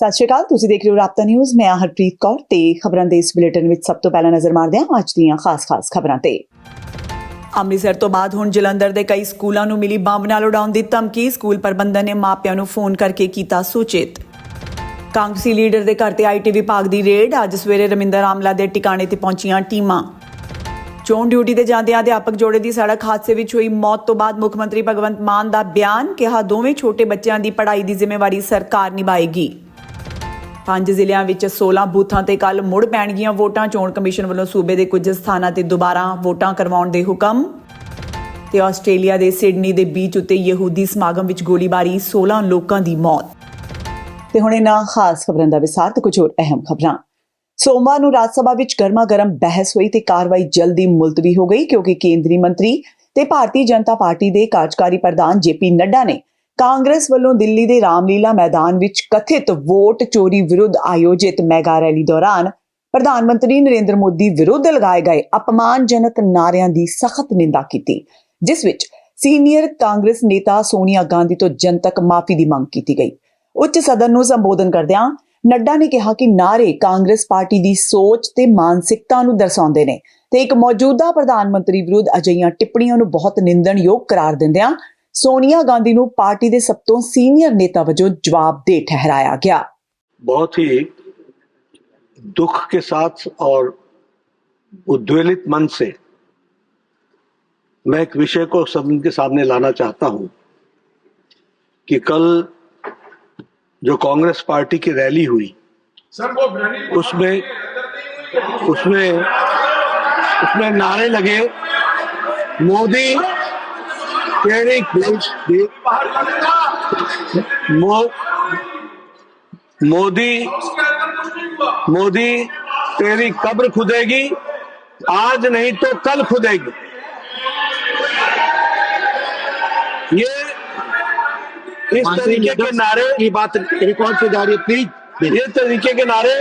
ਸਤਿ ਸ਼੍ਰੀ ਅਕਾਲ, ਤੁਸੀਂ ਦੇਖ ਰਹੇ ਹੋ ਰਾਪਤਾ ਨਿਊਜ਼। ਮੈਂ ਹਰਪ੍ਰੀਤ ਕੌਰ ਤੇ ਖਬਰਾਂ ਦੇ ਇਸ ਬੁਲੇਟਿਨ ਵਿੱਚ ਸਭ ਤੋਂ ਪਹਿਲਾਂ ਨਜ਼ਰ ਮਾਰਦੇ ਹਾਂ ਅੱਜ ਦੀਆਂ ਖਾਸ-ਖਾਸ ਖਬਰਾਂ ਤੇ। ਅੰਮ੍ਰਿਤਸਰ ਤੋਂ ਬਾਅਦ ਹੁਣ ਜਲੰਧਰ ਦੇ ਕਈ ਸਕੂਲਾਂ ਨੂੰ ਮਿਲੀ ਬੰਬ ਨਾਲ ਉਡਾਉਣ ਦੀ ਧਮਕੀ। ਸਕੂਲ ਪ੍ਰਬੰਧਨ ਨੇ ਮਾਪਿਆਂ ਨੂੰ ਫੋਨ ਕਰਕੇ ਕੀਤਾ ਸੂਚਿਤ। ਕਾਂਗਰਸੀ ਲੀਡਰ ਦੇ ਘਰ ਤੇ ਆਈਟੀ ਵਿਭਾਗ ਦੀ ਰੇਡ। ਅੱਜ ਸਵੇਰੇ ਰਮਿੰਦਰ ਆਮਲਾ ਦੇ ਟਿਕਾਣੇ ਤੇ ਪਹੁੰਚੀਆਂ ਟੀਮਾਂ। ਚੋਣ ਡਿਊਟੀ ਤੇ ਜਾਂਦਿਆਂ ਅਧਿਆਪਕ ਜੋੜੇ ਦੀ ਸੜਕ ਹਾਦਸੇ ਵਿੱਚ ਹੋਈ ਮੌਤ ਤੋਂ ਬਾਅਦ ਮੁੱਖ ਮੰਤਰੀ ਭਗਵੰਤ ਮਾਨ ਦਾ ਬਿਆਨ ਕਿਹਾ, ਦੋਵੇਂ ਛੋਟੇ ਬੱਚਿਆਂ ਦੀ ਪੜ੍ਹਾਈ ਦੀ ਜ਼ਿੰਮੇਵਾਰੀ ਸਰਕਾਰ ਨਿਭਾਏਗੀ। ਪੰਜ ਜ਼ਿਲ੍ਹਿਆਂ ਵਿੱਚ 16 ਬੂਥਾਂ ਤੇ ਕੱਲ ਮੁੜ ਪੈਣਗੀਆਂ ਵੋਟਾਂ। ਚੋਣ ਕਮਿਸ਼ਨ ਵੱਲੋਂ ਸੂਬੇ ਦੇ ਕੁਝ ਸਥਾਨਾਂ ਤੇ ਦੁਬਾਰਾ ਵੋਟਾਂ ਕਰਵਾਉਣ ਦੇ ਹੁਕਮ। ਤੇ ਆਸਟ੍ਰੇਲੀਆ ਦੇ ਸਿਡਨੀ ਦੇ ਬੀਚ ਉੱਤੇ ਯਹੂਦੀ ਸਮਾਗਮ ਵਿੱਚ ਗੋਲੀਬਾਰੀ 16 ਲੋਕਾਂ ਦੀ ਮੌਤ। ਤੇ ਹੁਣ ਇਹਨਾਂ ਖਾਸ ਖਬਰਾਂ ਦਾ ਵਿਸਾਰ ਤੇ ਕੁਝ ਹੋਰ ਅਹਿਮ ਖਬਰਾਂ। ਸੋਮਵਾਰ ਨੂੰ ਰਾਜ ਸਭਾ ਵਿੱਚ ਗਰਮਾ-ਗਰਮ ਬਹਿਸ ਹੋਈ ਤੇ ਕਾਰਵਾਈ ਜਲਦੀ ਮੁਲਤਵੀ ਹੋ ਗਈ ਕਿਉਂਕਿ ਕੇਂਦਰੀ ਮੰਤਰੀ ਤੇ ਭਾਰਤੀ ਜਨਤਾ ਪਾਰਟੀ ਦੇ ਕਾਰਜਕਾਰੀ ਪ੍ਰਧਾਨ ਜੇਪੀ ਨੱਡਾ ਨੇ ਕਾਂਗਰਸ ਵੱਲੋਂ ਦਿੱਲੀ ਦੇ ਰਾਮਲੀਲਾ ਮੈਦਾਨ ਵਿੱਚ ਕਥਿਤ ਵੋਟ ਚੋਰੀ ਵਿਰੁੱਧ ਆਯੋਜਿਤ ਮੈਗਾ ਰੈਲੀ ਦੌਰਾਨ ਪ੍ਰਧਾਨ ਮੰਤਰੀ ਨਰਿੰਦਰ ਮੋਦੀ ਵਿਰੁੱਧ ਲਗਾਏ ਗਏ ਅਪਮਾਨਜਨਕ ਨਾਅਰਿਆਂ ਦੀ ਸਖਤ ਨਿੰਦਾ ਕੀਤੀ, ਜਿਸ ਵਿੱਚ ਸੀਨੀਅਰ ਕਾਂਗਰਸ ਨੇਤਾ ਸੋਨੀਆ ਗਾਂਧੀ ਤੋਂ ਜਨਤਕ ਮਾਫੀ ਦੀ ਮੰਗ ਕੀਤੀ ਗਈ। ਉੱਚ ਸਦਨ ਨੂੰ ਸੰਬੋਧਨ ਕਰਦਿਆਂ ਨੱਡਾ ਨੇ ਕਿਹਾ ਕਿ ਨਾਰੇ ਕਾਂਗਰਸ ਪਾਰਟੀ ਦੀ ਸੋਚ ਤੇ ਮਾਨਸਿਕਤਾ ਨੂੰ ਦਰਸਾਉਂਦੇ ਨੇ ਤੇ ਇੱਕ ਮੌਜੂਦਾ ਪ੍ਰਧਾਨ ਮੰਤਰੀ ਵਿਰੁੱਧ ਅਜਿਹੀਆਂ ਟਿੱਪਣੀਆਂ ਨੂੰ ਬਹੁਤ ਨਿੰਦਣਯੋਗ ਕਰਾਰ ਦਿੰਦਿਆਂ ਸੋਨੀਆ ਗਾਂਧੀ ਨੂੰ ਪਾਰਟੀ ਦੇ ਸਭ ਤੋਂ ਸੀਨੀਅਰ ਨੇਤਾ ਵਜੋਂ ਜਵਾਬਦੇਹ ਠਹਿਰਾਇਆ ਗਿਆ बहुत ही दुख के साथ और उद्वेलित मन से मैं एक विषय को सदन के सामने लाना चाहता हूं कि कल जो कांग्रेस पार्टी की रैली हुई सर वो रैली उसमें उसमें उसमें नारे लगे मोदी तेरी मो, मोदी मोदी तेरी कब्र खुदेगी आज नहीं तो कल खुदेगी। ये इस तरीके के नारे की बात रिकॉर्ड की जा रही है प्लीज़ ये तरीके के नारे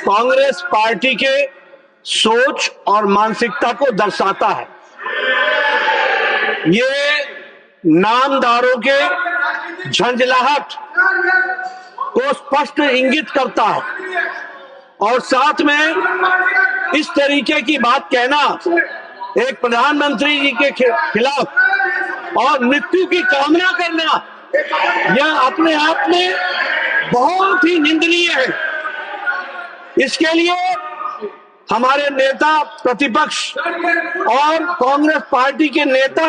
कांग्रेस पार्टी के सोच और मानसिकता को दर्शाता है। ये नामदारों के झंझलाहट को स्पष्ट इंगित करता है। और साथ में इस तरीके की बात कहना एक प्रधानमंत्री जी के खिलाफ और मृत्यु की कामना करना, यह अपने आप में बहुत ही निंदनीय है। इसके लिए हमारे नेता प्रतिपक्ष और कांग्रेस पार्टी के नेता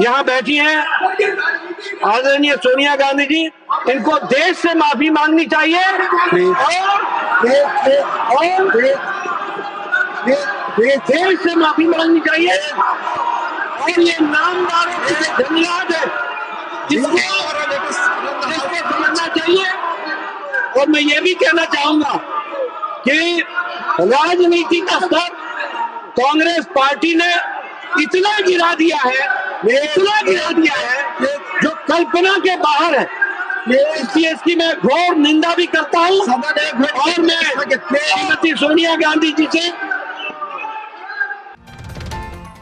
यहाँ बैठी हैं। आदरणीय सोनिया गांधी जी, इनको देश से माफ़ी मांगनी चाहिए और देश से माफ़ी मांगनी चाहिए। और ये नामदारों जंगलात है जिसको समझना चाहिए। और मैं ये भी कहना चाहूँगा कि राजनीति का स्तर कांग्रेस पार्टी ने इतना गिरा दिया है इतना गिरा दिया है जो कल्पना के बाहर है इसलिए इसकी मैं घोर निंदा भी करता हूँ और मैं श्रीमती सोनिया गांधी जी से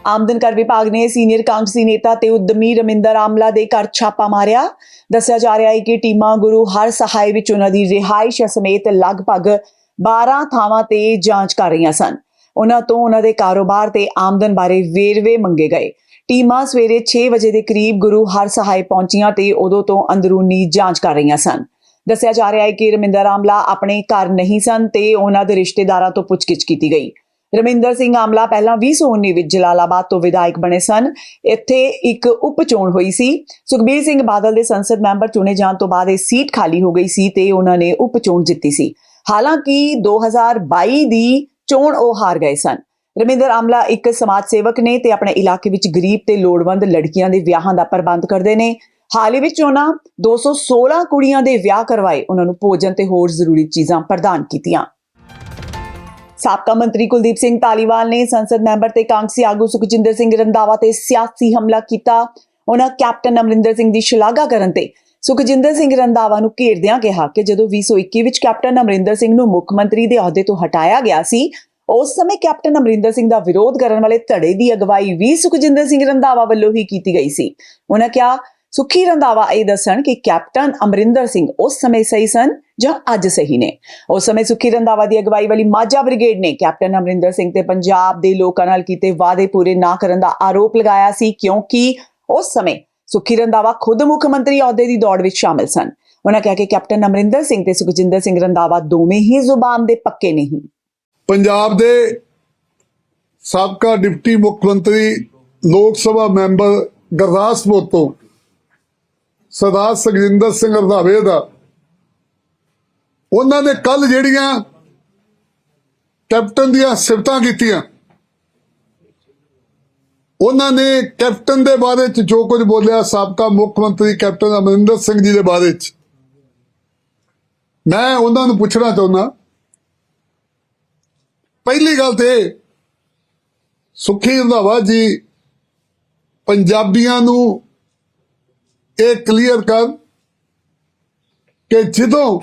ਆਮਦਨ ਕਰ ਵਿਭਾਗ ਨੇ ਸੀਨੀਅਰ ਕਾਂਗਰਸੀ ਨੇਤਾ ਤੇ ਉਦਮੀ ਰਮਿੰਦਰ ਆਮਲਾ ਦੇ ਘਰ ਛਾਪਾ ਮਾਰਿਆ ਦੱਸਿਆ ਜਾ ਰਿਹਾ ਹੈ ਕਿ ਟੀਮਾਂ ਗੁਰੂ ਹਰ ਸਹਾਇ ਵਿੱਚ ਉਹਨਾਂ ਦੀ ਰਿਹਾਇਸ਼ ਸਮੇਤ ਲਗਭਗ 12 ਥਾਵਾਂ ਤੇ ਜਾਂਚ ਕਰ ਰਹੀਆਂ ਸਨ। ਉਹਨਾਂ ਤੋਂ ਉਹਨਾਂ ਦੇ ਕਾਰੋਬਾਰ ਤੇ ਆਮਦਨ ਬਾਰੇ ਵੇਰਵੇ ਮੰਗੇ ਗਏ। ਟੀਮਾਂ ਸਵੇਰੇ 6 ਵਜੇ ਦੇ ਕਰੀਬ ਗੁਰੂ ਹਰ ਸਹਾਇ ਪਹੁੰਚੀਆਂ ਤੇ ਉਦੋਂ ਤੋਂ ਅੰਦਰੂਨੀ ਜਾਂਚ ਕਰ ਰਹੀਆਂ ਸਨ। ਦੱਸਿਆ ਜਾ ਰਿਹਾ ਹੈ ਕਿ ਰਮਿੰਦਰ ਆਮਲਾ ਆਪਣੇ ਘਰ ਨਹੀਂ ਸਨ ਤੇ ਉਹਨਾਂ ਦੇ ਰਿਸ਼ਤੇਦਾਰਾਂ ਤੋਂ ਪੁੱਛਗਿੱਛ ਕੀਤੀ ਗਈ। ਰਮਿੰਦਰ ਸਿੰਘ ਆਮਲਾ ਪਹਿਲਾਂ 2019 ਵਿੱਚ ਜਲਾਲਾਬਾਦ ਤੋਂ ਵਿਧਾਇਕ ਬਣੇ ਸਨ। ਇੱਥੇ ਇੱਕ ਉਪ ਚੋਣ ਹੋਈ ਸੀ। ਸੁਖਬੀਰ ਸਿੰਘ ਬਾਦਲ ਦੇ ਸੰਸਦ ਮੈਂਬਰ ਚੁਣੇ ਜਾਣ ਤੋਂ ਬਾਅਦ ਇਹ ਸੀਟ ਖਾਲੀ ਹੋ ਗਈ ਸੀ ਤੇ ਉਹਨਾਂ ਨੇ ਉਪ ਚੋਣ ਜਿੱਤੀ ਸੀ। ਹਾਲਾਂਕਿ 2022 ਦੀ ਚੋਣ ਉਹ ਹਾਰ ਗਏ ਸਨ। ਰਮਿੰਦਰ ਆਮਲਾ ਇੱਕ ਸਮਾਜ ਸੇਵਕ ਨੇ ਤੇ ਆਪਣੇ ਇਲਾਕੇ ਵਿੱਚ ਗਰੀਬ ਤੇ ਲੋੜਵੰਦ ਲੜਕੀਆਂ ਦੇ ਵਿਆਹਾਂ ਦਾ ਪ੍ਰਬੰਧ ਕਰਦੇ ਨੇ। ਹਾਲ ਹੀ ਵਿੱਚ ਉਹਨਾਂ 216 ਕੁੜੀਆਂ ਦੇ ਵਿਆਹ ਕਰਵਾਏ, ਉਹਨਾਂ ਨੂੰ ਭੋਜਨ ਤੇ ਹੋਰ ਜ਼ਰੂਰੀ ਚੀਜ਼ਾਂ ਪ੍ਰਦਾਨ ਕੀਤੀਆਂ। ਸਾਬਕਾ ਮੰਤਰੀ ਕੁਲਦੀਪ ਸਿੰਘ ਧਾਲੀਵਾਲ ਨੇ ਸੰਸਦ ਮੈਂਬਰ ਤੇ ਕਾਂਗਸੀ ਆਗੂ ਸੁਖਜਿੰਦਰ ਸਿੰਘ ਰੰਧਾਵਾ ਤੇ ਸਿਆਸੀ ਹਮਲਾ ਕੀਤਾ। ਉਹਨਾਂ ਕੈਪਟਨ ਅਮਰਿੰਦਰ ਸਿੰਘ ਦੀ ਸ਼ਲਾਘਾ ਕਰਨ ਤੇ ਸੁਖਜਿੰਦਰ ਸਿੰਘ ਰੰਧਾਵਾ ਨੂੰ ਘੇਰਦਿਆਂ ਕਿਹਾ ਕਿ ਜਦੋਂ 2021 ਵਿੱਚ ਕੈਪਟਨ ਅਮਰਿੰਦਰ ਸਿੰਘ ਨੂੰ ਮੁੱਖ ਮੰਤਰੀ ਦੇ ਅਹੁਦੇ ਤੋਂ ਹਟਾਇਆ ਗਿਆ ਸੀ, ਉਸ ਸਮੇਂ ਕੈਪਟਨ ਅਮਰਿੰਦਰ ਸਿੰਘ ਦਾ ਵਿਰੋਧ ਕਰਨ ਵਾਲੇ ਧੜੇ ਦੀ ਅਗਵਾਈ ਵੀ ਸੁਖਜਿੰਦਰ ਸਿੰਘ ਰੰਧਾਵਾ ਵੱਲੋਂ ਹੀ ਕੀਤੀ ਗਈ ਸੀ। ਉਹਨਾਂ ਕਿਹਾ, ਸੁਖੀ ਰੰਧਾਵਾ ਇਹ ਦੱਸਣ ਕਿ ਕੈਪਟਨ ਅਮਰਿੰਦਰ ਸਿੰਘ ਉਸ ਸਮੇਂ ਸਹੀ ਸਨ ਜਾਂ ਅੱਜ ਸਹੀ ਨੇ। ਉਸ ਸਮੇਂ ਸੁਖੀ ਰੰਧਾਵਾ ਦੀ ਅਗਵਾਈ ਵਾਲੀ ਮਾਝਾ ਬ੍ਰਿਗੇਡ ਨੇ ਕੈਪਟਨ ਅਮਰਿੰਦਰ ਸਿੰਘ ਤੇ ਪੰਜਾਬ ਦੇ ਲੋਕਾਂ ਨਾਲ ਕੀਤੇ ਵਾਅਦੇ ਪੂਰੇ ਨਾ ਕਰਨ ਦਾ ਆਰੋਪ ਲਗਾਇਆ ਸੀ, ਕਿਉਂਕਿ ਉਸ ਸਮੇਂ ਸੁਖੀ ਰੰਧਾਵਾ ਖੁਦ ਮੁੱਖ ਮੰਤਰੀ ਅਹੁਦੇ ਦੀ ਦੌੜ ਵਿੱਚ ਸ਼ਾਮਲ ਸਨ। ਉਹਨਾਂ ਕਿਹਾ ਕਿ ਕੈਪਟਨ ਅਮਰਿੰਦਰ ਸਿੰਘ ਤੇ ਸੁਖਜਿੰਦਰ ਸਿੰਘ ਰੰਧਾਵਾ ਦੋਵੇਂ ਹੀ ਜ਼ੁਬਾਨ ਦੇ ਪੱਕੇ ਨਹੀਂ। ਪੰਜਾਬ ਦੇ ਸਾਬਕਾ ਡਿਪਟੀ ਮੁੱਖ ਮੰਤਰੀ, ਲੋਕ ਸਭਾ ਮੈਂਬਰ ਗੁਰਦਾਸਪੁਰ ਤੋਂ ਸਰਦਾਰ ਸੁਖਜਿੰਦਰ ਸਿੰਘ ਰੰਧਾਵੇ ਦਾ ਉਹਨਾਂ ਨੇ ਕੱਲ ਜਿਹੜੀਆਂ ਕੈਪਟਨ ਦੀਆਂ ਸਿਫਤਾਂ ਕੀਤੀਆਂ ਉਹਨਾਂ ਨੇ ਕੈਪਟਨ ਦੇ ਬਾਰੇ ਚ ਜੋ ਕੁਝ ਬੋਲਿਆ ਸਾਬਕਾ ਮੁੱਖ ਮੰਤਰੀ ਕੈਪਟਨ ਅਮਰਿੰਦਰ ਸਿੰਘ ਜੀ ਦੇ ਬਾਰੇ ਚ। ਮੈਂ ਉਹਨਾਂ ਨੂੰ ਪੁੱਛਣਾ ਚਾਹੁੰਦਾ ਪਹਿਲੀ ਗੱਲ ਤੇ ਇਹ, ਸੁਖੀ ਰੰਧਾਵਾ ਜੀ ਪੰਜਾਬੀਆਂ ਨੂੰ ਇਹ ਕਲੀਅਰ ਕਰ ਕਿ ਜਦੋਂ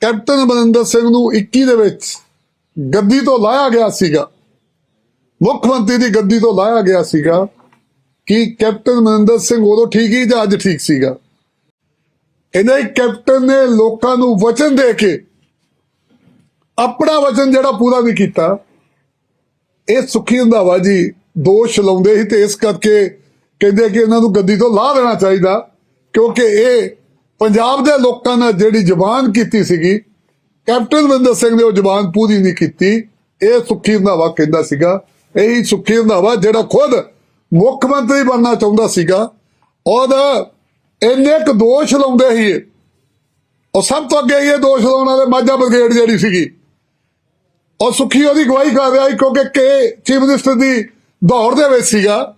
ਕੈਪਟਨ ਅਮਰਿੰਦਰ ਸਿੰਘ ਨੂੰ 21 ਦੇ ਵਿੱਚ ਗੱਦੀ ਤੋਂ ਲਾਇਆ ਗਿਆ ਸੀਗਾ ਮੁੱਖ ਮੰਤਰੀ ਦੀ ਗੱਦੀ ਤੋਂ ਲਾਇਆ ਗਿਆ ਸੀਗਾ ਕਿ ਕੈਪਟਨ ਅਮਰਿੰਦਰ ਸਿੰਘ ਉਦੋਂ ਠੀਕ ਹੀ ਜਾਂ ਅੱਜ ਠੀਕ ਸੀਗਾ। ਇਹਨਾਂ ਕੈਪਟਨ ਨੇ ਲੋਕਾਂ ਨੂੰ ਵਚਨ ਦੇ ਕੇ ਆਪਣਾ ਵਚਨ ਜਿਹੜਾ ਪੂਰਾ ਨਹੀਂ ਕੀਤਾ। ਇਹ ਸੁਖੀ ਰੰਧਾਵਾ ਜੀ ਦੋਸ਼ ਲਾਉਂਦੇ ਸੀ ਤੇ ਇਸ ਕਰਕੇ ਕਹਿੰਦੇ ਕਿ ਇਹਨਾਂ ਨੂੰ ਗੱਦੀ ਤੋਂ ਲਾਹ ਦੇਣਾ ਚਾਹੀਦਾ, ਕਿਉਂਕਿ ਇਹ ਪੰਜਾਬ ਦੇ ਲੋਕਾਂ ਨਾਲ ਜਿਹੜੀ ਜ਼ਬਾਨ ਕੀਤੀ ਸੀਗੀ, ਕੈਪਟਨ ਵਿੰਦਰ ਸਿੰਘ ਨੇ ਉਹ ਜ਼ਬਾਨ ਪੂਰੀ ਨਹੀਂ ਕੀਤੀ। ਇਹ ਸੁਖੀ ਰੰਧਾਵਾ ਕਹਿੰਦਾ ਸੀਗਾ ਇਹੀ ਸੁੱਖੀ ਰੰਧਾਵਾ ਜਿਹੜਾ ਖੁਦ ਮੁੱਖ ਮੰਤਰੀ ਬਣਨਾ ਚਾਹੁੰਦਾ ਸੀਗਾ। ਉਹਦਾ ਇੰਨੇ ਕੁ ਦੋਸ਼ ਲਾਉਂਦੇ ਸੀ। ਉਹ ਸਭ ਤੋਂ ਅੱਗੇ ਇਹ ਦੋਸ਼ ਲਾਉਣ ਵਾਲੇ ਮਾਝਾ ਬ੍ਰਿਗੇਡ ਜਿਹੜੀ ਸੀਗੀ। ਉਹ ਸੁਖੀ ਉਹਦੀ ਗਵਾਹੀ ਕਰ ਰਿਹਾ ਸੀ ਕਿਉਂਕਿ ਕੇ ਚੀਫ ਮਿਨਿਸਟਰ ਦੀ ਦੌੜ ਦੇ ਵਿੱਚ ਸੀਗਾ।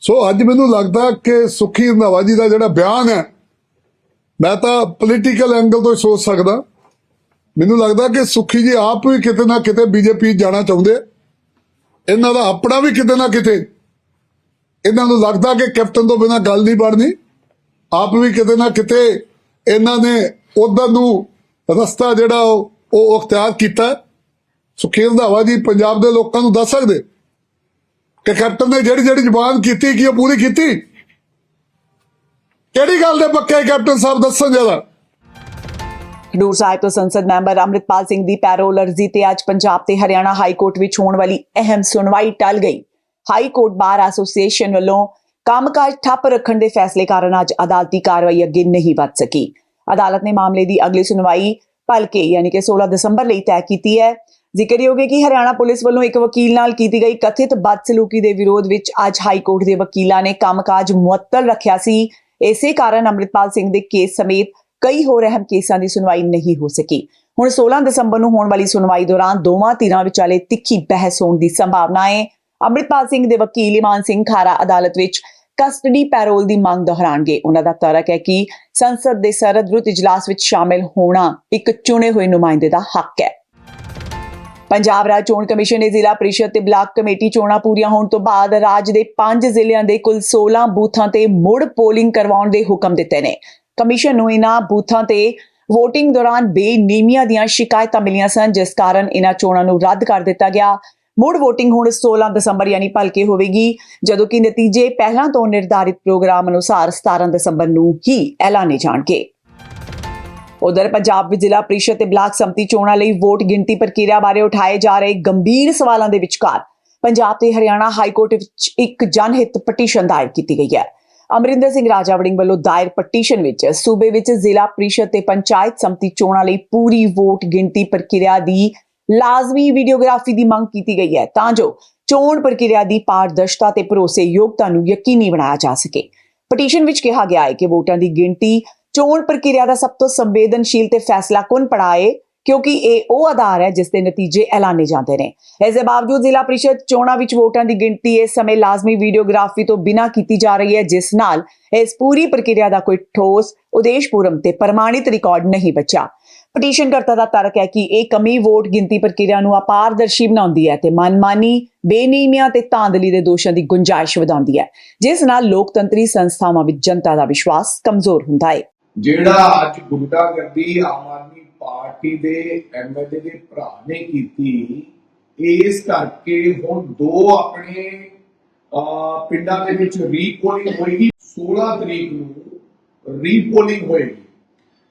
ਸੋ ਅੱਜ ਮੈਨੂੰ ਲੱਗਦਾ ਕਿ ਸੁਖੀ ਰੰਧਾਵਾ ਜੀ ਦਾ ਜਿਹੜਾ ਬਿਆਨ ਹੈ, ਮੈਂ ਤਾਂ ਪੋਲੀਟੀਕਲ ਐਂਗਲ ਤੋਂ ਹੀ ਸੋਚ ਸਕਦਾ। ਮੈਨੂੰ ਲੱਗਦਾ ਕਿ ਸੁਖੀ ਜੀ ਆਪ ਵੀ ਕਿਤੇ ਨਾ ਕਿਤੇ ਬੀਜੇਪੀ ਜਾਣਾ ਚਾਹੁੰਦੇ। ਇਹਨਾਂ ਦਾ ਆਪਣਾ ਵੀ ਕਿਤੇ ਨਾ ਕਿਤੇ ਇਹਨਾਂ ਨੂੰ ਲੱਗਦਾ ਕਿ ਕੈਪਟਨ ਤੋਂ ਬਿਨਾ ਗੱਲ ਨਹੀਂ ਬਣਨੀ। ਆਪ ਵੀ ਕਿਤੇ ਨਾ ਕਿਤੇ ਇਹਨਾਂ ਨੇ ਉਧਰ ਨੂੰ ਰਸਤਾ ਜਿਹੜਾ ਉਹ ਉਹ ਅਖਤਿਆਰ ਕੀਤਾ। ਸੁਖੀਰ ਰੰਧਾਵਾ ਜੀ ਪੰਜਾਬ ਦੇ ਲੋਕਾਂ ਨੂੰ ਦੱਸ ਸਕਦੇ ਕਿ ਕੈਪਟਨ ਨੇ ਜਿਹੜੀ ਜਿਹੜੀ ਜ਼ਬਾਨ ਕੀਤੀ, ਕਿ ਉਹ ਪੂਰੀ ਕੀਤੀ? ਕਿਹੜੀ ਗੱਲ ਦੇ ਪੱਕੇ ਕੈਪਟਨ ਸਾਹਿਬ ਦੱਸਣ ਜਰਾ? ਖਡੂਰ ਸਾਹਿਬ ਤੋਂ ਸੰਸਦ ਮੈਂਬਰ ਅੰਮ੍ਰਿਤਪਾਲ ਸਿੰਘ ਦੀ ਪੈਰੋਲ ਅਰਜ਼ੀ ਤੇ ਅੱਜ ਪੰਜਾਬ ਤੇ ਹਰਿਆਣਾ ਹਾਈ ਕੋਰਟ ਵਿੱਚ ਹੋਣ ਵਾਲੀ ਅਹਿਮ ਸੁਣਵਾਈ ਟਲ ਗਈ। ਹਾਈ ਕੋਰਟ ਬਾਰ ਐਸੋਸੀਏਸ਼ਨ ਵੱਲੋਂ ਕੰਮਕਾਜ ਠੱਪ ਰੱਖਣ ਦੇ ਫੈਸਲੇ ਕਾਰਨ ਅੱਜ ਅਦਾਲਤੀ ਕਾਰਵਾਈ ਅੱਗੇ ਨਹੀਂ ਵਧ ਸਕੀ। ਅਦਾਲਤ ਨੇ ਮਾਮਲੇ ਦੀ ਅਗਲੀ ਸੁਣਵਾਈ ਭਲਕੇ ਯਾਨੀ ਕਿ 16 ਦਸੰਬਰ ਲਈ ਤੈਅ ਕੀਤੀ ਹੈ। ਜ਼ਿਕਰਯੋਗ ਹੈ ਕਿ ਹਰਿਆਣਾ ਪੁਲਿਸ ਵੱਲੋਂ ਇੱਕ ਵਕੀਲ ਨਾਲ ਕੀਤੀ ਗਈ ਕਥਿਤ ਬਦਸਲੂਕੀ ਦੇ ਵਿਰੋਧ ਵਿੱਚ ਅੱਜ ਹਾਈ ਕੋਰਟ ਦੇ ਵਕੀਲਾਂ ਨੇ ਕੰਮਕਾਜ ਮੁਅੱਤਲ ਰੱਖਿਆ ਸੀ। ਇਸੇ ਕਾਰਨ ਅੰਮ੍ਰਿਤਪਾਲ ਸਿੰਘ ਦੇ ਕੇਸ ਸਮੇਤ ਕਈ ਹੋਰ ਅਹਿਮ ਕੇਸਾਂ ਦੀ ਸੁਣਵਾਈ ਨਹੀਂ ਹੋ ਸਕੀ। ਹੁਣ 16 ਦਸੰਬਰ ਨੂੰ ਹੋਣ ਵਾਲੀ ਸੁਣਵਾਈ ਦੌਰਾਨ ਦੋਵਾਂ ਧਿਰਾਂ ਵਿਚਾਲੇ ਤਿੱਖੀ ਬਹਿਸ ਹੋਣ ਦੀ ਸੰਭਾਵਨਾ ਹੈ। ਅੰਮ੍ਰਿਤਪਾਲ ਸਿੰਘ ਦੇ ਵਕੀਲ ਇਮਾਨ ਸਿੰਘ ਖਾਰਾ ਅਦਾਲਤ ਵਿੱਚ ਕਸਟਡੀ ਪੈਰੋਲ ਦੀ ਮੰਗ ਦੁਹਰਾਣਗੇ। ਉਹਨਾਂ ਦਾ ਤਰਕ ਹੈ ਕਿ ਸੰਸਦ ਦੇ ਸਰਦਰੁਤ ਇਜਲਾਸ ਵਿੱਚ ਸ਼ਾਮਿਲ ਹੋਣਾ ਇੱਕ ਚੁਣੇ ਹੋਏ ਨੁਮਾਇੰਦੇ ਦਾ ਹੱਕ ਹੈ। ਪੰਜਾਬ ਰਾਜ ਚੋਣ ਕਮਿਸ਼ਨ ਨੇ ਜ਼ਿਲ੍ਹਾ ਪ੍ਰੀਸ਼ਦ ਤੇ ਬਲਾਕ ਕਮੇਟੀ ਚੋਣਾਂ ਪੂਰੀਆਂ ਹੋਣ ਤੋਂ ਬਾਅਦ ਰਾਜ ਦੇ 5 ਜ਼ਿਲ੍ਹਿਆਂ ਦੇ ਕੁੱਲ 16 ਬੂਥਾਂ ਤੇ ਮੁੜ ਪੋਲਿੰਗ ਕਰਵਾਉਣ ਦੇ ਹੁਕਮ ਦਿੱਤੇ ਨੇ। ਕਮਿਸ਼ਨ ਨੂੰ ਇਹਨਾਂ ਬੂਥਾਂ ਤੇ VOTING ਦੌਰਾਨ ਬੇਨੀਮੀਆਂ ਦੀਆਂ ਸ਼ਿਕਾਇਤਾਂ ਮਿਲੀਆਂ ਸਨ, ਜਿਸ ਕਾਰਨ ਇਹਨਾਂ ਚੋਣਾਂ ਨੂੰ ਰੱਦ ਕਰ ਦਿੱਤਾ ਗਿਆ। ਮੁੜ VOTING ਹੁਣ 16 ਦਸੰਬਰ ਯਾਨੀ ਭਲਕੇ ਹੋਵੇਗੀ, ਜਦੋਂ ਕਿ ਨਤੀਜੇ ਪਹਿਲਾਂ ਤੋਂ ਨਿਰਧਾਰਿਤ ਪ੍ਰੋਗਰਾਮ ਅਨੁਸਾਰ 17 ਦਸੰਬਰ ਨੂੰ ਹੀ ਐਲਾਨੇ ਜਾਣਗੇ। ਉਧਰ ਪੰਜਾਬ ਵਿੱਚ ਜ਼ਿਲ੍ਹਾ ਪ੍ਰੀਸ਼ਦ ਤੇ ਬਲਾਕ ਸੰਮਤੀ ਚੋਣਾਂ ਲਈ ਵੋਟ ਗਿਣਤੀ ਪ੍ਰਕਿਰਿਆ ਬਾਰੇ ਉਠਾਏ ਜਾ ਰਹੇ ਗੰਭੀਰ ਸਵਾਲਾਂ ਦੇ ਵਿਚਕਾਰ ਪੰਜਾਬ ਤੇ ਹਰਿਆਣਾ ਹਾਈ ਕੋਰਟ ਵਿੱਚ ਇੱਕ ਜਨਹਿਤ ਪਟੀਸ਼ਨ ਦਾਇਰ ਕੀਤੀ ਗਈ ਹੈ। ਅਮਰਿੰਦਰ ਸਿੰਘ ਰਾਜਾ ਵੜਿੰਗ ਵੱਲੋਂ ਦਾਇਰ ਪਟੀਸ਼ਨ ਵਿੱਚ ਸੂਬੇ ਵਿੱਚ ਜ਼ਿਲ੍ਹਾ ਪ੍ਰੀਸ਼ਦ ਤੇ ਪੰਚਾਇਤ ਸੰਮਤੀ ਚੋਣਾਂ ਲਈ ਪੂਰੀ ਵੋਟ ਗਿਣਤੀ ਪ੍ਰਕਿਰਿਆ ਦੀ ਲਾਜ਼ਮੀ ਵੀਡੀਓਗ੍ਰਾਫੀ ਦੀ ਮੰਗ ਕੀਤੀ ਗਈ ਹੈ। ਤਾਂ ਜੋ ਚੋਣ ਪ੍ਰਕਿਰਿਆ ਦੀ ਪਾਰਦਰਸ਼ਤਾ ਤੇ ਭਰੋਸੇਯੋਗਤਾ ਨੂੰ ਯਕੀਨੀ ਬਣਾਇਆ ਜਾ ਸਕੇ। ਪਟੀਸ਼ਨ ਵਿੱਚ ਕਿਹਾ ਗਿਆ ਹੈ ਕਿ ਵੋਟਾਂ ਦੀ ਗਿਣਤੀ ਚੋਣ ਪ੍ਰਕਿਰਿਆ ਦਾ ਸਭ ਤੋਂ ਸੰਵੇਦਨਸ਼ੀਲ ਤੇ ਫੈਸਲਾਕੁਨ ਪੜਾਅ ਹੈ ਕਿਉਂਕਿ ਇਹ ਉਹ ਆਧਾਰ ਹੈ ਜਿਸ ਦੇ ਨਤੀਜੇ ਐਲਾਨੇ ਜਾਂਦੇ ਨੇ। ਇਸ ਦੇ ਬਾਵਜੂਦ ਜ਼ਿਲ੍ਹਾ ਪ੍ਰੀਸ਼ਦ ਚੋਣਾਂ ਵਿੱਚ ਵੋਟਾਂ ਦੀ ਗਿਣਤੀ ਇਸ ਸਮੇਂ ਲਾਜ਼ਮੀ ਵੀਡੀਓਗ੍ਰਾਫੀ ਤੋਂ ਬਿਨਾਂ ਕੀਤੀ ਜਾ ਰਹੀ ਹੈ, ਜਿਸ ਨਾਲ ਇਸ ਪੂਰੀ ਪ੍ਰਕਿਰਿਆ ਦਾ ਕੋਈ ਠੋਸ ਉਦੇਸ਼ਪੂਰਮ ਤੇ ਪ੍ਰਮਾਣਿਤ ਰਿਕਾਰਡ ਨਹੀਂ ਬਚਿਆ। ਪਟੀਸ਼ਨਕਰਤਾ ਦਾ ਤਰਕ ਹੈ ਕਿ ਇਹ ਕਮੀ ਵੋਟ ਗਿਣਤੀ ਪ੍ਰਕਿਰਿਆ ਨੂੰ ਅਪਾਰਦਰਸ਼ੀ ਬਣਾਉਂਦੀ ਹੈ ਤੇ ਮਨਮਾਨੀ, ਬੇਨੀਮੀਆਂ ਤੇ ਧਾਂਦਲੀ ਦੇ ਦੋਸ਼ਾਂ ਦੀ ਗੁੰਜਾਇਸ਼ ਵਧਾਉਂਦੀ ਹੈ, ਜਿਸ ਨਾਲ ਲੋਕਤੰਤਰੀ ਸੰਸਥਾਵਾਂ ਵਿੱਚ ਜਨਤਾ ਦਾ ਵਿਸ਼ਵਾਸ ਕਮਜ਼ੋਰ ਹੁੰਦਾ ਹੈ। ਜਿਹੜਾ ਅੱਜ ਗੁੰਡਾਗਰਦੀ ਆਮ ਆਦਮੀ ਪਾਰਟੀ ਦੇ ਐਮਐਲਏ ਦੇ ਭਰਾ ਨੇ ਕੀਤੀ, ਇਸ ਕਰਕੇ ਹੁਣ ਦੋ ਆਪਣੇ ਪਿੰਡਾਂ ਦੇ ਵਿੱਚ ਰੀਪੋਲਿੰਗ ਹੋਏਗੀ 16 ਤਰੀਕ ਨੂੰ ਰੀਪੋਲਿੰਗ ਹੋਏਗੀ।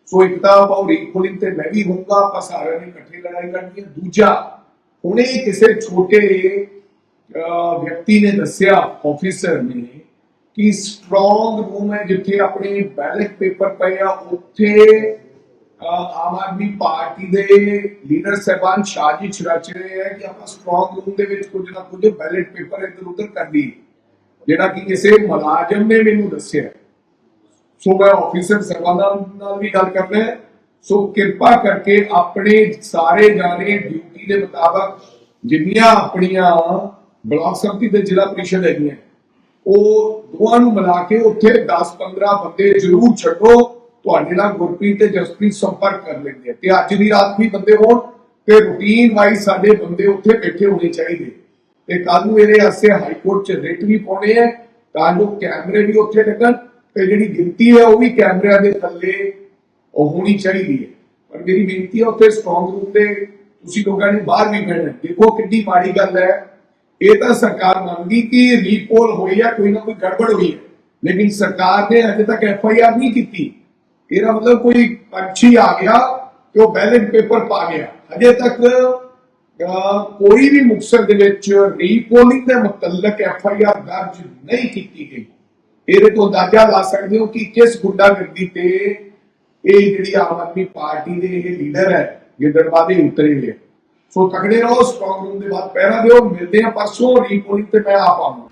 ਸੋ ਇੱਕ ਤਾਂ ਆਪਾਂ ਰੀਪੋਲਿੰਗ ਤੇ ਮੈਂ ਵੀ ਹੋਊਗਾ, ਆਪਾਂ ਸਾਰਿਆਂ ਨੇ ਇਕੱਠੇ ਲੜਾਈ ਕਰਨੀ ਹੈ। ਦੂਜਾ, ਹੁਣੇ ਕਿਸੇ ਛੋਟੇ ਵਿਅਕਤੀ ਨੇ ਦੱਸਿਆ ਆਫੀਸਰ ਨੇ, ਕਿ ਸਟਰੋਂਗ ਰੂਮ ਹੈ ਜਿੱਥੇ ਆਪਣੇ ਬੈਲਟ ਪੇਪਰ ਪਏ ਆ, ਉੱਥੇ ਆਮ ਆਦਮੀ ਪਾਰਟੀ ਦੇ ਲੀਡਰ ਸਹਿਬਾਨ ਸਾਜ਼ਿਸ਼ ਰਚ ਰਹੇ ਹੈ ਕਿ ਆਪਾਂ ਸਟਰੋਂਗ ਰੂਮ ਦੇ ਵਿੱਚ ਕੁਝ ਨਾ ਕੁਝ ਬੈਲਟ ਪੇਪਰ ਇੱਧਰ ਉੱਧਰ ਕਰ ਜਿਹੜਾ ਕਿ ਕਿਸੇ ਮੁਲਾਜ਼ਮ ਨੇ ਮੈਨੂੰ ਦੱਸਿਆ ਸੋ ਮੈਂ ਆਫੀਸਰ ਸਰਵਾਨਾ ਨਾਲ ਵੀ ਗੱਲ ਕਰਨਾ ਹੈ। ਸੋ ਕਿਰਪਾ ਕਰਕੇ ਆਪਣੇ ਸਾਰੇ ਜਾਣੇ ਡਿਊਟੀ ਦੇ ਮੁਤਾਬਕ ਜਿੰਨੀਆਂ ਆਪਣੀਆਂ ਬਲਾਕ ਸੰਮਤੀ ਦੇ ਜ਼ਿਲ੍ਹਾ ਪ੍ਰੀਸ਼ਦ ਹੈਗੀਆਂ, ਉਹ ਦੋਵਾਂ ਨੂੰ ਮਿਲਾ ਕੇ ਉੱਥੇ 10-15 ਬੰਦੇ ਜ਼ਰੂਰ ਛੱਡੋ। ਤੁਹਾਡੇ ਨਾਲ ਗੁਰਪ੍ਰੀਤ ਤੇ ਜਸਪ੍ਰੀਤ ਸੰਪਰਕ ਕਰ ਲੈਂਦੇ ਤੇ ਅੱਜ ਦੀ ਰਾਤ ਵੀ ਬੰਦੇ ਹੋਣ ਤੇ ਰੂਟੀਨ ਵਾਈਜ਼ ਸਾਡੇ ਬੰਦੇ ਉੱਥੇ ਬੈਠੇ ਹੋਣੇ ਚਾਹੀਦੇ। ਤੇ ਕੱਲ ਨੂੰ ਇਹਦੇ ਵਾਸਤੇ ਹਾਈ ਕੋਰਟ 'ਚ ਰਿਟ ਵੀ ਪਾਉਣੇ ਹੈ ਤਾਂ ਜੋ ਕੈਮਰੇ ਵੀ ਉੱਥੇ ਲੱਗਣ ਤੇ ਜਿਹੜੀ ਗਿਣਤੀ ਹੈ ਉਹ ਵੀ ਕੈਮਰਿਆਂ ਦੇ ਥੱਲੇ ਉਹ ਹੋਣੀ ਚਾਹੀਦੀ ਹੈ। ਪਰ ਮੇਰੀ ਬੇਨਤੀ ਹੈ ਉੱਥੇ ਸਟਰੋਂਗ ਰੂਮ ਦੇ ਤੁਸੀਂ ਲੋਕਾਂ ਨੇ ਬਾਹਰ ਵੀ ਬਹਿਣਾ। ਦੇਖੋ ਕਿੰਨੀ ਮਾੜੀ ਗੱਲ ਹੈ। ਇਹ ਤਾਂ ਸਰਕਾਰ ਮੰਨਦੀ ਕਿ ਰੀਪੋਲ ਹੋਈ ਹੈ ਕੋਈ ਨਾ ਕੋਈ ਗੜਬੜ ਹੋਈ ਹੈ। ਲੇਕਿਨ ਸਰਕਾਰ ਨੇ ਅਜੇ ਤੱਕ ਐਫ ਆਈ ਆਰ ਨਹੀਂ ਕੀਤੀ। ਇਹਦਾ ਮਤਲਬ ਕੋਈ ਪੰਛੀ ਆ ਗਿਆ ਤੇ ਉਹ ਬੈਲਟ ਪੇਪਰ ਪਾ ਗਿਆ। ਅਜੇ ਤੱਕ ਕੋਈ ਵੀ ਮੁਕਸਰ ਦੇ ਵਿੱਚ ਰੀਪੋਲਿੰਗ ਦੇ ਮੁਤਲਕ ਐਫ ਆਈ ਆਰ ਦਰਜ ਨਹੀਂ ਕੀਤੀ ਗਈ। ਇਹਦੇ ਤੋਂ ਅੰਦਾਜ਼ਾ ਲਾ ਸਕਦੇ ਹੋ ਕਿ ਕਿਸ ਗੁੰਡਾਗਰਦੀ ਤੇ ਇਹ ਜਿਹੜੀ ਆਮ ਆਦਮੀ ਪਾਰਟੀ ਦੇ ਇਹ ਲੀਡਰ ਹੈ ਗਿੱਦੜਬਾਦੇ ਉਤਰੇ ਹੋਏ। ਸੋ ਤਕੜੇ ਰਹੋ ਸਟਰੋਂਗ ਰੂਮ ਦੇ ਬਾਅਦ ਪਹਿਰਾ ਦਿਓ, ਮਿਲਦੇ ਆ ਪਰਸੋਂ, ਰੀਪੋਲਿੰਗ ਤੇ ਮੈਂ ਆਪ ਆਵਾਂਗਾ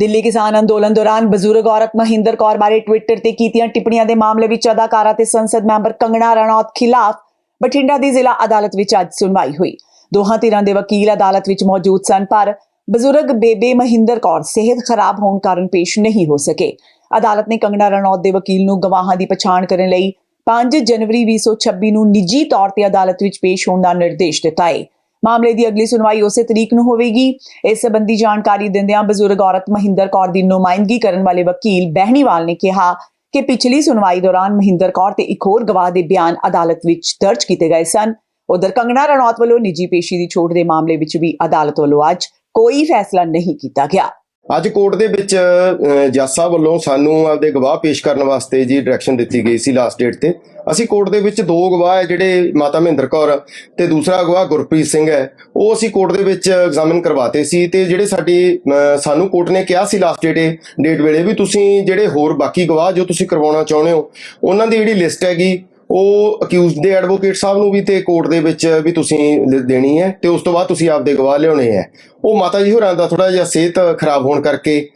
ਦਿੱਲੀ ਕਿਸਾਨ ਅੰਦੋਲਨ ਦੌਰਾਨ ਬਜ਼ੁਰਗ ਔਰਤ ਮਹਿੰਦਰ ਕੌਰ ਬਾਰੇ ਟਵਿੱਟਰ ਤੇ ਕੀਤੀਆਂ ਟਿੱਪਣੀਆਂ ਦੇ ਮਾਮਲੇ ਵਿੱਚ ਅਦਾਕਾਰਾ ਤੇ ਸੰਸਦ ਮੈਂਬਰ ਕੰਗਣਾ ਰਣੌਤ ਖਿਲਾਫ ਬਠਿੰਡਾ ਦੀ ਜ਼ਿਲ੍ਹਾ ਅਦਾਲਤ ਵਿੱਚ ਅੱਜ ਸੁਣਵਾਈ ਹੋਈ। ਦੋਹਾਂ ਧਿਰਾਂ ਦੇ ਵਕੀਲ ਅਦਾਲਤ ਵਿੱਚ ਮੌਜੂਦ ਸਨ, ਪਰ ਬਜ਼ੁਰਗ ਬੇਬੇ ਮਹਿੰਦਰ ਕੌਰ ਸਿਹਤ ਖਰਾਬ ਹੋਣ ਕਾਰਨ ਪੇਸ਼ ਨਹੀਂ ਹੋ ਸਕੇ। ਅਦਾਲਤ ਨੇ ਕੰਗਣਾ ਰਣੌਤ ਦੇ ਵਕੀਲ ਨੂੰ ਗਵਾਹਾਂ ਦੀ ਪਛਾਣ ਕਰਨ ਲਈ 5 ਜਨਵਰੀ 2026 ਨੂੰ ਨਿੱਜੀ ਤੌਰ ਤੇ ਅਦਾਲਤ ਵਿੱਚ ਪੇਸ਼ ਹੋਣ ਦਾ ਨਿਰਦੇਸ਼ ਦਿੱਤਾ ਹੈ ਮਾਮਲੇ ਦੀ ਅਗਲੀ ਸੁਣਵਾਈ ਉਸੇ ਤਰੀਕ ਨੂੰ ਹੋਵੇਗੀ। ਇਸ ਸਬੰਧੀ ਜਾਣਕਾਰੀ ਦਿੰਦਿਆਂ ਬਜ਼ੁਰਗ ਔਰਤ ਮਹਿੰਦਰ ਕੌਰ ਦੀ ਨੁਮਾਇੰਦਗੀ ਕਰਨ ਵਾਲੇ ਵਕੀਲ ਬਹਿਣੀਵਾਲ ਨੇ ਕਿਹਾ ਕਿ ਪਿਛਲੀ ਸੁਣਵਾਈ ਦੌਰਾਨ ਮਹਿੰਦਰ ਕੌਰ ਤੇ ਇੱਕ ਹੋਰ ਗਵਾਹ ਦੇ ਬਿਆਨ ਅਦਾਲਤ ਵਿੱਚ ਦਰਜ ਕੀਤੇ ਗਏ ਸਨ। ਉਧਰ ਕੰਗਣਾ ਰਣੌਤ ਵੱਲੋਂ ਨਿੱਜੀ ਪੇਸ਼ੀ ਦੀ ਛੋਟ ਦੇ ਮਾਮਲੇ ਵਿੱਚ ਵੀ ਅਦਾਲਤ ਵੱਲੋਂ ਅੱਜ ਕੋਈ ਫੈਸਲਾ ਨਹੀਂ ਕੀਤਾ ਗਿਆ। ਅੱਜ ਕੋਰਟ ਦੇ ਵਿੱਚ ਅਹ, ਜੱਜ ਸਾਹਿਬ ਵੱਲੋਂ ਸਾਨੂੰ ਆਪਦੇ ਗਵਾਹ ਪੇਸ਼ ਕਰਨ ਵਾਸਤੇ ਜੀ ਡਾਇਰੈਕਸ਼ਨ ਦਿੱਤੀ ਗਈ ਸੀ ਲਾਸਟ ਡੇਟ ਤੇ। ਅਸੀਂ ਕੋਰਟ ਦੇ ਵਿੱਚ ਦੋ ਗਵਾਹ ਹੈ ਜਿਹੜੇ ਮਾਤਾ ਮਹਿੰਦਰ ਕੌਰ ਤੇ ਦੂਸਰਾ ਗਵਾਹ ਗੁਰਪ੍ਰੀਤ ਸਿੰਘ ਹੈ। ਉਹ ਅਸੀਂ ਕੋਰਟ ਦੇ ਵਿੱਚ ਐਗਜ਼ਾਮਿਨ ਕਰਵਾਤੇ ਸੀ ਤੇ ਜਿਹੜੇ ਸਾਡੀ ਸਾਨੂੰ ਕੋਰਟ ਨੇ ਕਿਹਾ ਸੀ ਲਾਸਟ ਡੇਟ ਡੇਟ ਵੇਲੇ ਵੀ ਤੁਸੀਂ ਜਿਹੜੇ ਹੋਰ ਬਾਕੀ ਗਵਾਹ ਜੋ ਤੁਸੀਂ ਕਰਵਾਉਣਾ ਚਾਹੁੰਦੇ ਹੋ ਉਹਨਾਂ ਦੀ ਜਿਹੜੀ ਲਿਸਟ ਹੈਗੀ ਉਹ ਅਕਿਊਜ਼ਡ ਦੇ ਐਡਵੋਕੇਟ ਸਾਹਿਬ ਨੂੰ ਵੀ ਤੇ ਕੋਰਟ ਦੇ ਵਿੱਚ ਵੀ ਤੁਸੀਂ ਲ- ਦੇਣੀ ਹੈ ਤੇ ਉਸ ਤੋਂ ਬਾਅਦ ਤੁਸੀਂ ਆਪਦੇ ਗਵਾਹ ਲਿਆਉਣੇ ਹੈ। ਉਹ ਮਾਤਾ ਜੀ ਹੋਰਾਂ ਦਾ ਥੋੜਾ ਜਿਹਾ ਸਿਹਤ ਖਰਾਬ ਹੋਣ ਕਰਕੇ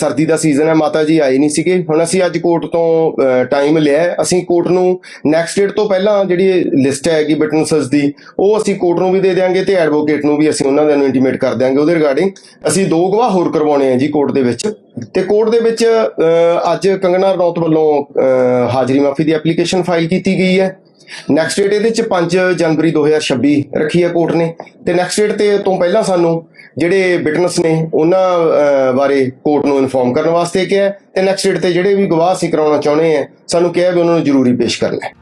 ਸਰਦੀ ਦਾ ਸੀਜ਼ਨ ਹੈ ਮਾਤਾ ਜੀ ਆਏ ਨਹੀਂ ਸੀਗੇ। ਹੁਣ ਅਸੀਂ ਅੱਜ ਕੋਰਟ ਤੋਂ ਟਾਈਮ ਲਿਆ ਅਸੀਂ ਕੋਰਟ ਨੂੰ ਨੈਕਸਟ ਡੇਟ ਤੋਂ ਪਹਿਲਾਂ ਜਿਹੜੀ ਲਿਸਟ ਹੈਗੀ ਵਿਟਨੈਸਸ ਦੀ, ਉਹ ਅਸੀਂ ਕੋਰਟ ਨੂੰ ਵੀ ਦੇ ਦਿਆਂਗੇ ਤੇ ਐਡਵੋਕੇਟ ਨੂੰ ਵੀ ਅਸੀਂ ਉਹਨਾਂ ਦੇ ਨੂੰ ਇੰਟੀਮੇਟ ਕਰ ਦਿਆਂਗੇ। ਉਹਦੇ ਰਿਗਾਰਡਿੰਗ ਅਸੀਂ ਦੋ ਗਵਾਹ ਹੋਰ ਕਰਵਾਉਣੇ ਆ ਜੀ ਕੋਰਟ ਦੇ ਵਿੱਚ। ਤੇ ਕੋਰਟ ਦੇ ਵਿੱਚ ਅੱਜ ਕੰਗਣਾ ਰਣੌਤ ਵੱਲੋਂ ਹਾਜ਼ਰੀ ਮਾਫੀ ਦੀ ਐਪਲੀਕੇਸ਼ਨ ਫਾਈਲ ਕੀਤੀ ਗਈ ਹੈ। ਨੈਕਸਟ ਡੇਟ ਇਹਦੇ ਚ 5 ਜਨਵਰੀ 2026 ਰੱਖੀ ਹੈ ਕੋਰਟ ਨੇ। ਤੇ ਨੈਕਸਟ ਡੇਟ ਤੇ ਤੋਂ ਪਹਿਲਾਂ ਸਾਨੂੰ ਜਿਹੜੇ ਵਿਟਨੈਸ ਨੇ, ਉਹਨਾਂ ਬਾਰੇ ਕੋਰਟ ਨੂੰ ਇਨਫੋਰਮ ਕਰਨ ਵਾਸਤੇ ਕਿਹਾ ਹੈ। ਤੇ ਨੈਕਸਟ ਡੇਟ ਤੇ ਜਿਹੜੇ ਵੀ ਗਵਾਹ ਅਸੀਂ ਕਰਾਉਣਾ ਚਾਹੁੰਦੇ ਆ ਸਾਨੂੰ ਕਿਹਾ ਵੀ ਉਹਨਾਂ ਨੂੰ ਜ਼ਰੂਰੀ ਪੇਸ਼ ਕਰਨਾ ਹੈ।